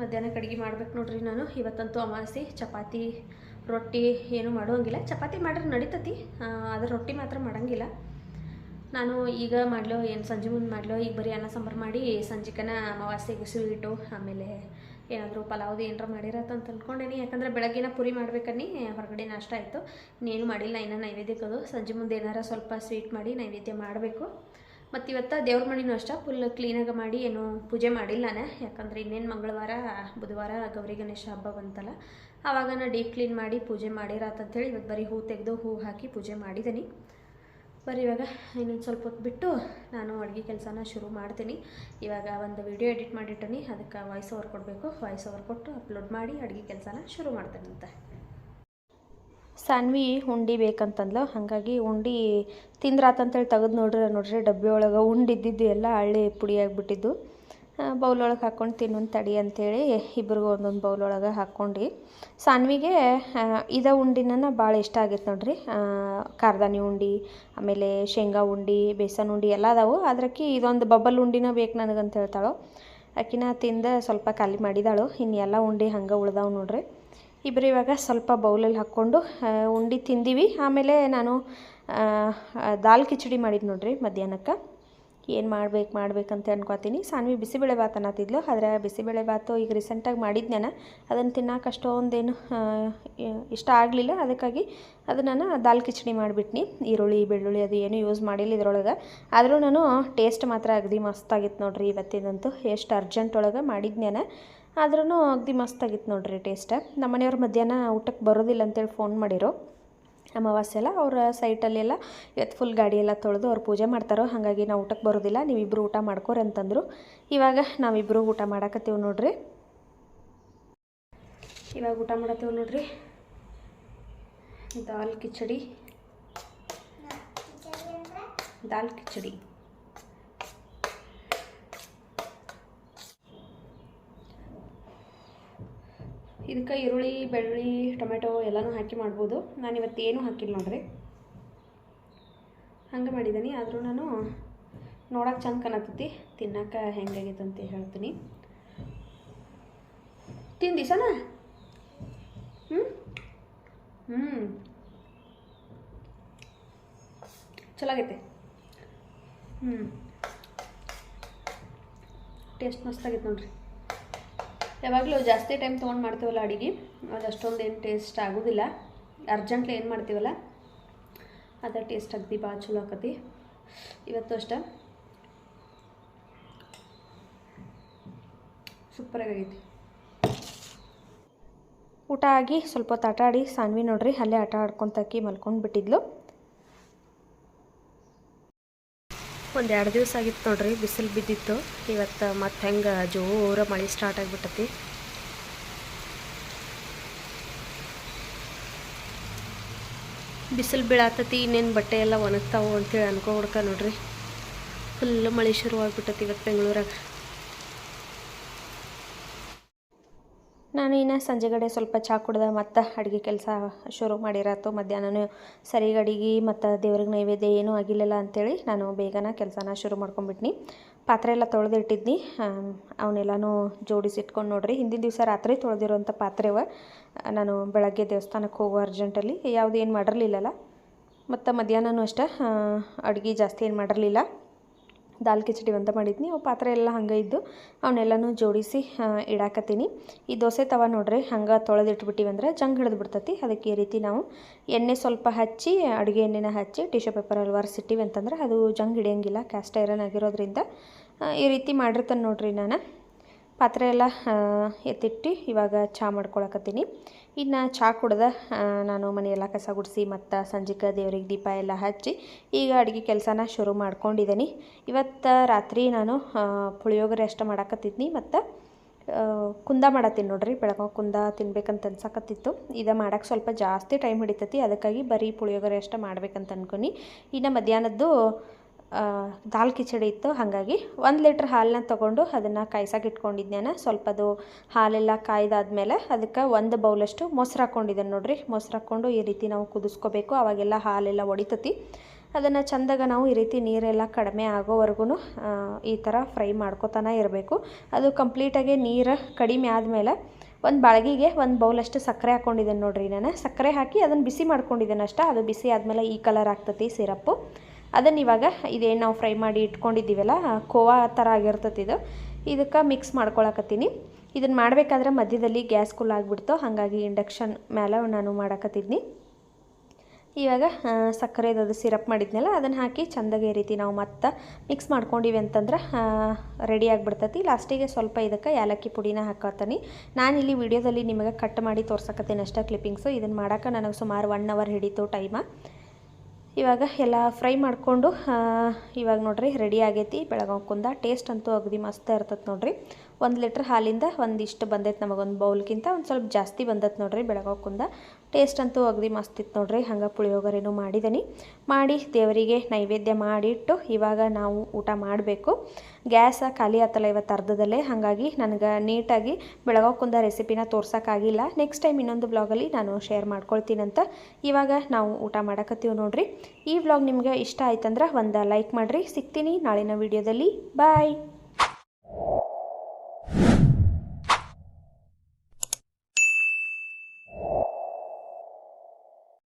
ಮಧ್ಯಾಹ್ನಕ್ಕೆ ಅಡುಗೆ ಮಾಡ್ಬೇಕು ನೋಡ್ರಿ ನಾನು. ಇವತ್ತಂತೂ ಅಮಾಸಿ ಚಪಾತಿ, ರೊಟ್ಟಿ ಏನು ಮಾಡೋಂಗಿಲ್ಲ. ಚಪಾತಿ ಮಾಡ್ರೆ ನಡೀತತಿ. ಆದರೆ ರೊಟ್ಟಿ ಮಾತ್ರ ಮಾಡೋಂಗಿಲ್ಲ. ನಾನು ಈಗ ಮಾಡ್ಲೋ, ಏನು ಸಂಜೆ ಮುಂದೆ ಮಾಡ್ಲೋ, ಈಗ ಬರೀ ಅನ್ನ ಸಾಂಬಾರು ಮಾಡಿ ಸಂಜೆಕನ ಅಮಾವಾಸ್ಯೆಗೆ ಸ್ವೀಟು ಆಮೇಲೆ ಏನಾದರೂ ಪಲಾವ್ದು ಏನಾರ ಮಾಡಿರತ್ತ ಅಂತ ಅಂದ್ಕೊಂಡೇನಿ ಯಾಕಂದ್ರೆ ಬೆಳಗ್ಗಿನ ಪುರಿ ಮಾಡ್ಬೇಕನ್ನಿ, ಹೊರಗಡೆ ನಾಷ್ಟ ಆಯಿತು. ಇನ್ನೇನು ಮಾಡಿಲ್ಲ, ಇನ್ನೂ ನೈವೇದ್ಯಕ್ಕದು ಸಂಜೆ ಮುಂದೆ ಏನಾರ ಸ್ವಲ್ಪ ಸ್ವೀಟ್ ಮಾಡಿ ನೈವೇದ್ಯ ಮಾಡಬೇಕು. ಮತ್ತು ಇವತ್ತು ದೇವ್ರ ಮಣಿನೂ ಅಷ್ಟೇ ಫುಲ್ ಕ್ಲೀನಾಗಿ ಮಾಡಿ ಏನು ಪೂಜೆ ಮಾಡಿಲ್ಲ ನಾನು ಯಾಕಂದರೆ ಇನ್ನೇನು ಮಂಗಳವಾರ, ಬುಧವಾರ ಗೌರಿ ಗಣೇಶ ಹಬ್ಬ ಬಂತಲ್ಲ ಆವಾಗ ನಾನು ಡೀಪ್ ಕ್ಲೀನ್ ಮಾಡಿ ಪೂಜೆ ಮಾಡಿರತ್ತಂಥೇಳಿ ಇವತ್ತು ಬರೀ ಹೂ ತೆಗೆದು ಹೂ ಹಾಕಿ ಪೂಜೆ ಮಾಡಿದ್ದೀನಿ ಬರೀ ಇವಾಗ ಇನ್ನೊಂದು ಸ್ವಲ್ಪ ಹೊತ್ತು ಬಿಟ್ಟು ನಾನು ಅಡುಗೆ ಕೆಲಸನ ಶುರು ಮಾಡ್ತೀನಿ. ಇವಾಗ ಒಂದು ವಿಡಿಯೋ ಎಡಿಟ್ ಮಾಡಿಟ್ಟನಿ, ಅದಕ್ಕೆ ವಾಯ್ಸ್ ಓವರ್ ಕೊಡಬೇಕು. ವಾಯ್ಸ್ ಓವರ್ ಕೊಟ್ಟು ಅಪ್ಲೋಡ್ ಮಾಡಿ ಅಡುಗೆ ಕೆಲಸನ ಶುರು ಮಾಡ್ತೇನಂತೆ. ಸಾನ್ವಿ ಉಂಡಿ ಬೇಕಂತಂದ್ಲು. ಹಾಗಾಗಿ ಉಂಡಿ ತಿಂದ್ರಾತಂತೇಳಿ ತೆಗೆದು ನೋಡ್ರಿ ನೋಡ್ರಿ, ಡಬ್ಬಿ ಒಳಗೆ ಉಂಡಿದ್ದಿದ್ದು ಎಲ್ಲ ಹಳ್ಳಿ ಪುಡಿ ಆಗಿಬಿಟ್ಟಿದ್ದು. ಬೌಲ್ ಒಳಗೆ ಹಾಕ್ಕೊಂಡು ತಿನ್ನೊಂದು ತಡಿ ಅಂಥೇಳಿ ಇಬ್ರಿಗೂ ಒಂದೊಂದು ಬೌಲ್ ಒಳಗೆ ಹಾಕ್ಕೊಂಡು ಸಾನ್ವಿಗೆ ಇದ ಉಂಡಿನ ಭಾಳ ಇಷ್ಟ ಆಗಿತ್ತು ನೋಡ್ರಿ. ಕಾರ್ದಾನಿ ಉಂಡಿ ಆಮೇಲೆ ಶೇಂಗಾ ಉಂಡಿ ಬೇಸನ್ ಉಂಡಿ ಎಲ್ಲ ಅದಾವು. ಅದಕ್ಕೆ ಇದೊಂದು ಬಬ್ಬಲ್ ಉಂಡಿನ ಬೇಕು ನನಗಂತ ಹೇಳ್ತಾಳು. ಆಕಿನ ತಿಂದ ಸ್ವಲ್ಪ ಖಾಲಿ ಮಾಡಿದಾಳು. ಇನ್ನು ಎಲ್ಲ ಉಂಡಿ ಹಂಗೆ ಉಳ್ದಾವೆ ನೋಡ್ರಿ. ಇಬ್ಬರು ಇವಾಗ ಸ್ವಲ್ಪ ಬೌಲಲ್ಲಿ ಹಾಕ್ಕೊಂಡು ಉಂಡೆ ತಿಂದೀವಿ. ಆಮೇಲೆ ನಾನು ದಾಲ್ ಕಿಚಡಿ ಮಾಡಿದ್ದು ನೋಡ್ರಿ ಮಧ್ಯಾಹ್ನಕ್ಕೆ. ಏನು ಮಾಡ್ಬೇಕು, ಮಾಡ್ಬೇಕಂತ ಅನ್ಕೋತೀನಿ. ಸಾನ್ವಿ ಬಿಸಿಬೇಳೆ ಭಾತ್ ಅನ್ನತ್ತಿದ್ಲು ಆದರೆ ಬಿಸಿಬೇಳೆ ಭಾತು ಈಗ ರೀಸೆಂಟಾಗಿ ಮಾಡಿದ್ನೇನ ಅದನ್ನು ತಿನ್ನೋಕೆ ಅಷ್ಟೊಂದೇನು ಇಷ್ಟ ಆಗಲಿಲ್ಲ. ಅದಕ್ಕಾಗಿ ಅದು ನಾನು ದಾಲ್ ಕಿಚಡಿ ಮಾಡಿಬಿಟ್ನಿ. ಈರುಳ್ಳಿ, ಬೆಳ್ಳುಳ್ಳಿ ಅದು ಏನು ಯೂಸ್ ಮಾಡಿಲ್ಲ ಇದ್ರೊಳಗೆ. ಆದರೂ ನಾನು ಟೇಸ್ಟ್ ಮಾತ್ರ ಅಗದಿ ಮಸ್ತಾಗಿತ್ತು ನೋಡಿರಿ ಇವತ್ತಿನಂತೂ ಎಷ್ಟು ಅರ್ಜೆಂಟ್ ಒಳಗೆ ಮಾಡಿದ್ನೇನ ಆದ್ರೂ ಅಗದಿ ಮಸ್ತಾಗಿತ್ತು ನೋಡ್ರಿ ಟೇಸ್ಟ್ ನಮ್ಮ ಮನೆಯವ್ರು ಮಧ್ಯಾಹ್ನ ಊಟಕ್ಕೆ ಬರೋದಿಲ್ಲ ಅಂತೇಳಿ ಫೋನ್ ಮಾಡಿರೋ. ಅಮಾವಾಸ್ಯೆಲ್ಲ ಅವ್ರ ಸೈಟಲ್ಲೆಲ್ಲ ಇವತ್ತು ಫುಲ್ ಗಾಡಿ ಎಲ್ಲ ತೊಳೆದು ಅವ್ರು ಪೂಜೆ ಮಾಡ್ತಾರೋ, ಹಾಗಾಗಿ ನಾವು ಊಟಕ್ಕೆ ಬರೋದಿಲ್ಲ ನೀವಿಬ್ಬರು ಊಟ ಮಾಡ್ಕೋರಿ ಅಂತಂದರು. ಇವಾಗ ನಾವಿಬ್ಬರು ಊಟ ಮಾಡಾಕತ್ತೀವಿ ನೋಡ್ರಿ. ಇವಾಗ ಊಟ ಮಾಡತ್ತೀವಿ ನೋಡ್ರಿ. ದಾಲ್ ಕಿಚಡಿ. ದಾಲ್ ಕಿಚಡಿ. ಇದಕ್ಕೆ ಈರುಳ್ಳಿ, ಬೆಳ್ಳುಳ್ಳಿ, ಟೊಮೆಟೊ ಎಲ್ಲನೂ ಹಾಕಿ ಮಾಡ್ಬೋದು. ನಾನು ಇವತ್ತು ಏನೂ ಹಾಕಿಲ್ಲ ನೋಡ್ರಿ. ಹಂಗೆ ಮಾಡಿದ್ದೀನಿ ಆದರೂ ನಾನು ನೋಡೋಕೆ ಚಂದ ಕಾಣತ್ತೈತಿ. ತಿನ್ನಕ್ಕೆ ಹೆಂಗಾಗೈತೆ ಅಂತ ಹೇಳ್ತೀನಿ. ತಿಂದಿಸನ ಹ್ಞೂ ಹ್ಞೂ ಚಲಾಗೈತೆ. ಹ್ಞೂ ಟೇಸ್ಟ್ ಮಸ್ತಾಗೈತೆ ನೋಡ್ರಿ. ಯಾವಾಗಲೂ ಜಾಸ್ತಿ ಟೈಮ್ ತೊಗೊಂಡು ಮಾಡ್ತೀವಲ್ಲ ಅಡುಗೆ? ಅದು ಏನು ಟೇಸ್ಟ್ ಆಗೋದಿಲ್ಲ. ಅರ್ಜೆಂಟ್ಲಿ ಏನು ಮಾಡ್ತೀವಲ್ಲ? ಅದ ಟೇಸ್ಟ್ ಆಗ್ತಿ ಭಾಳ ಚಲೋ ಆಕತಿ. ಇವತ್ತು ಅಷ್ಟೇ. ಸೂಪರಾಗೈತಿ ಊಟ ಆಗಿ ಸ್ವಲ್ಪ ಹೊತ್ತು ಆಟ ಆಡಿ ಸಾನ್ವಿ ನೋಡ್ರಿ, ಅಲ್ಲೇ ಆಟ ಆಡ್ಕೊತಾಕಿ ಮಲ್ಕೊಂಡು ಬಿಟ್ಟಿದ್ಲು. ಒಂದು ಎರಡು ದಿವಸ ಆಗಿತ್ತು ನೋಡ್ರಿ, ಬಿಸಿಲು ಬಿದ್ದಿತ್ತು. ಇವತ್ತು ಮತ್ತೆ ಹೆಂಗೆ ಜೋರ ಮಳೆ ಸ್ಟಾರ್ಟ್ ಆಗಿಬಿಟ್ಟತಿ ಬಿಸಿಲು ಬೀಳಾತತಿ, ಇನ್ನೇನು ಬಟ್ಟೆ ಎಲ್ಲ ಒಣಗ್ತಾವು ಅಂತೇಳಿ ಅನ್ಕೊಬಿಡ್ಕ ನೋಡ್ರಿ. ಫುಲ್ ಮಳೆ ಶುರು ಆಗ್ಬಿಟ್ಟತಿ ಇವತ್ತು ಬೆಂಗಳೂರಾಗ. ನಾನು ಇನ್ನು ಸಂಜೆಗಡೆ ಸ್ವಲ್ಪ ಚಹಾ ಕುಡ್ದ ಮತ್ತು ಅಡುಗೆ ಕೆಲಸ ಶುರು ಮಾಡಿರತ್ತು. ಮಧ್ಯಾಹ್ನನೂ ಸರಿಗೆ ಅಡಿಗೆ ಮತ್ತು ದೇವ್ರಿಗೆ ನೈವೇದ್ಯ ಏನೂ ಆಗಿಲ್ಲಲ್ಲ ಅಂಥೇಳಿ ನಾನು ಬೇಗನ ಕೆಲಸನ ಶುರು ಮಾಡ್ಕೊಂಬಿಟ್ನಿ. ಪಾತ್ರೆ ಎಲ್ಲ ತೊಳೆದಿಟ್ಟಿದ್ನಿ. ಅವನ್ನೆಲ್ಲನೂ ಜೋಡಿಸಿಟ್ಕೊಂಡು ನೋಡ್ರಿ. ಹಿಂದಿನ ದಿವಸ ರಾತ್ರಿ ತೊಳೆದಿರೋಂಥ ಪಾತ್ರೆವ ನಾನು ಬೆಳಗ್ಗೆ ದೇವಸ್ಥಾನಕ್ಕೆ ಹೋಗೋ ಅರ್ಜೆಂಟಲ್ಲಿ ಯಾವುದೇನು ಮಾಡಿರಲಿಲ್ಲಲ್ಲ. ಮತ್ತು ಮಧ್ಯಾಹ್ನನೂ ಅಷ್ಟೇ ಅಡುಗೆ ಜಾಸ್ತಿ ಏನು ಮಾಡಿರಲಿಲ್ಲ. ದಾಲ್ ಕಿಚಡಿ ಅಂತ ಮಾಡಿದ್ನಿ. ಅವು ಪಾತ್ರೆ ಎಲ್ಲ ಹಂಗೆ ಇದ್ದು ಅವನ್ನೆಲ್ಲನೂ ಜೋಡಿಸಿ ಇಡಾಕತ್ತೀನಿ. ಈ ದೋಸೆ ತವ ನೋಡ್ರಿ ಹಂಗೆ ತೊಳೆದಿಟ್ಬಿಟ್ಟಿವಿ ಅಂದ್ರೆ ಜಂಗ್ ಹಿಡಿದು ಬಿಡ್ತತಿ. ಅದಕ್ಕೆ ಈ ರೀತಿ ನಾವು ಎಣ್ಣೆ ಸ್ವಲ್ಪ ಹಚ್ಚಿ, ಅಡುಗೆ ಎಣ್ಣೆನ ಹಚ್ಚಿ, ಟಿಶ್ಯೂ ಪೇಪರಲ್ಲಿ ಒರೆಸಿಟ್ಟಿವಿ ಅಂತಂದ್ರೆ ಅದು ಜಂಗ್ ಹಿಡಿಯಂಗಿಲ್ಲ. ಕ್ಯಾಸ್ಟ್ ಐರನ್ ಆಗಿರೋದ್ರಿಂದ ಈ ರೀತಿ ಮಾಡಿರ್ತಾನೆ ನೋಡ್ರಿ ನಾನು. ಪಾತ್ರೆ ಎಲ್ಲ ಎತ್ತಿಟ್ಟು ಇವಾಗ ಚಹಾ ಮಾಡ್ಕೊಳಕತ್ತೀನಿ. ಇನ್ನು ಚಹಾ ಕುಡ್ದ ನಾನು ಮನೆಯೆಲ್ಲ ಕಸ ಗುಡಿಸಿ ಮತ್ತು ಸಂಜೆಗೆ ದೇವ್ರಿಗೆ ದೀಪ ಎಲ್ಲ ಹಚ್ಚಿ ಈಗ ಅಡುಗೆ ಕೆಲಸನ ಶುರು ಮಾಡ್ಕೊಂಡಿದ್ದೀನಿ ಇವತ್ತು ರಾತ್ರಿ ನಾನು ಪುಳಿಯೋಗರೆ ಅಷ್ಟು ಮಾಡಾಕತ್ತಿದ್ನಿ ಮತ್ತು ಕುಂದ ಮಾಡತ್ತೀನಿ ನೋಡ್ರಿ ಬೆಳಗ್ಗೆ ಕುಂದ ತಿನ್ಬೇಕಂತ ಅನ್ಸಕತ್ತಿತ್ತು. ಇದು ಮಾಡಕ್ಕೆ ಸ್ವಲ್ಪ ಜಾಸ್ತಿ ಟೈಮ್ ಹಿಡಿತೈತಿ, ಅದಕ್ಕಾಗಿ ಬರೀ ಪುಳಿಯೋಗರೆ ಅಷ್ಟು ಮಾಡ್ಬೇಕಂತ ಅನ್ಕೊನಿ ಇನ್ನು ಮಧ್ಯಾಹ್ನದ್ದು ದಾಲ್ ಕಿಚಡಿ ಇತ್ತು. ಹಾಗಾಗಿ ಒಂದು ಲೀಟ್ರ್ ಹಾಲನ್ನ ತೊಗೊಂಡು ಅದನ್ನು ಕಾಯ್ಸಕ್ಕೆ ಇಟ್ಕೊಂಡಿದ್ದೇನೆ ಸ್ವಲ್ಪ ಅದು ಹಾಲೆಲ್ಲ ಕಾಯ್ದಾದ್ಮೇಲೆ ಅದಕ್ಕೆ ಒಂದು ಬೌಲಷ್ಟು ಮೊಸರು ಹಾಕ್ಕೊಂಡಿದ್ದೇನೆ ನೋಡಿರಿ. ಮೊಸರು ಹಾಕ್ಕೊಂಡು ಈ ರೀತಿ ನಾವು ಕುದಿಸ್ಕೋಬೇಕು. ಅವಾಗೆಲ್ಲ ಹಾಲೆಲ್ಲ ಒಡಿತತಿ. ಅದನ್ನು ಚಂದಾಗ ನಾವು ಈ ರೀತಿ ನೀರೆಲ್ಲ ಕಡಿಮೆ ಆಗೋವರೆಗೂ ಈ ಥರ ಫ್ರೈ ಮಾಡ್ಕೋತಾನೆ ಇರಬೇಕು. ಅದು ಕಂಪ್ಲೀಟಾಗಿ ನೀರು ಕಡಿಮೆ ಆದಮೇಲೆ ಒಂದು ಬಾಳಗಿಗೆ ಒಂದು ಬೌಲಷ್ಟು ಸಕ್ಕರೆ ಹಾಕ್ಕೊಂಡಿದ್ದೇನೆ ನೋಡಿರಿ ನಾನು. ಸಕ್ಕರೆ ಹಾಕಿ ಅದನ್ನು ಬಿಸಿ ಮಾಡ್ಕೊಂಡಿದ್ದೇನೆ ಅಷ್ಟೇ. ಅದು ಬಿಸಿ ಆದಮೇಲೆ ಈ ಕಲರ್ ಆಗ್ತತಿ ಸಿರಪ್ಪು. ಅದನ್ನು ಇವಾಗ ಇದೇನು ನಾವು ಫ್ರೈ ಮಾಡಿ ಇಟ್ಕೊಂಡಿದ್ದೀವಲ್ಲ, ಕೋವಾ ಥರ ಆಗಿರ್ತತಿ ಇದು. ಇದಕ್ಕೆ ಮಿಕ್ಸ್ ಮಾಡ್ಕೊಳಕತ್ತೀನಿ. ಇದನ್ನು ಮಾಡಬೇಕಾದ್ರೆ ಮಧ್ಯದಲ್ಲಿ ಗ್ಯಾಸ್ ಕುಲ್ ಆಗಿಬಿಡ್ತು. ಹಾಗಾಗಿ ಇಂಡಕ್ಷನ್ ಮೇಲೆ ನಾನು ಮಾಡಕತ್ತಿದ್ನಿ. ಇವಾಗ ಸಕ್ಕರೆದು ಅದು ಸಿರಪ್ ಮಾಡಿದ್ನಲ್ಲ, ಅದನ್ನು ಹಾಕಿ ಚಂದಾಗಿ ಈ ರೀತಿ ನಾವು ಮತ್ತೆ ಮಿಕ್ಸ್ ಮಾಡ್ಕೊಂಡಿವಿ ಅಂತಂದ್ರೆ ರೆಡಿ ಆಗಿಬಿಡ್ತತಿ. ಲಾಸ್ಟಿಗೆ ಸ್ವಲ್ಪ ಇದಕ್ಕೆ ಏಲಕ್ಕಿ ಪುಡಿನ ಹಾಕೋತೀನಿ. ಇಲ್ಲಿ ವಿಡಿಯೋದಲ್ಲಿ ನಿಮಗೆ ಕಟ್ ಮಾಡಿ ತೋರ್ಸಕತ್ತೀನಿ ಅಷ್ಟೇ ಕ್ಲಿಪ್ಪಿಂಗ್ಸು ಇದನ್ನು ಮಾಡೋಕೆ ನನಗೆ ಸುಮಾರು ಒನ್ ಅವರ್ ಹಿಡಿತು ಟೈಮ ಇವಾಗ ಎಲ್ಲ ಫ್ರೈ ಮಾಡಿಕೊಂಡು ಇವಾಗ ನೋಡಿರಿ ರೆಡಿ ಆಗೈತಿ. ಕುಂದ ಟೇಸ್ಟ್ ಅಂತೂ ಅಗದಿ ಮಸ್ತ ಇರ್ತೈತೆ ನೋಡಿರಿ. ಒಂದು ಲೀಟ್ರ್ ಹಾಲಿಂದ ಒಂದಿಷ್ಟು ಬಂದೈತೆ ನಮಗೊಂದು ಬೌಲ್ಗಿಂತ ಒಂದು ಸ್ವಲ್ಪ ಜಾಸ್ತಿ ಬಂದೈತೆ ನೋಡಿರಿ ಕುಂದ. ಟೇಸ್ಟ್ ಅಂತೂ ಅಗದಿ ಮಸ್ತ್ ಇತ್ತು ನೋಡ್ರಿ, ಹಂಗೆ ಪುಳಿಯೋಗರೆನೂ ಮಾಡಿದ್ದೀನಿ ಮಾಡಿ ದೇವರಿಗೆ ನೈವೇದ್ಯ ಮಾಡಿಟ್ಟು ಇವಾಗ ನಾವು ಊಟ ಮಾಡಬೇಕು. ಗ್ಯಾಸ ಖಾಲಿ ಆತಲ್ಲ ಇವತ್ತು ಅರ್ಧದಲ್ಲೇ, ಹಾಗಾಗಿ ನನಗೆ ನೀಟಾಗಿ ಕುಂದ ರೆಸಿಪಿನ ತೋರ್ಸೋಕ್ಕಾಗಿಲ್ಲ. ನೆಕ್ಸ್ಟ್ ಟೈಮ್ ಇನ್ನೊಂದು ಬ್ಲಾಗಲ್ಲಿ ನಾನು ಶೇರ್ ಮಾಡ್ಕೊಳ್ತೀನಂತ. ಇವಾಗ ನಾವು ಊಟ ಮಾಡಕತ್ತೀವಿ ನೋಡ್ರಿ. ಈ ವ್ಲಾಗ್ ನಿಮ್ಗೆ ಇಷ್ಟ ಆಯ್ತಂದ್ರೆ ಒಂದು ಲೈಕ್ ಮಾಡಿರಿ. ಸಿಗ್ತೀನಿ ನಾಳಿನ ವಿಡಿಯೋದಲ್ಲಿ ಬಾಯ್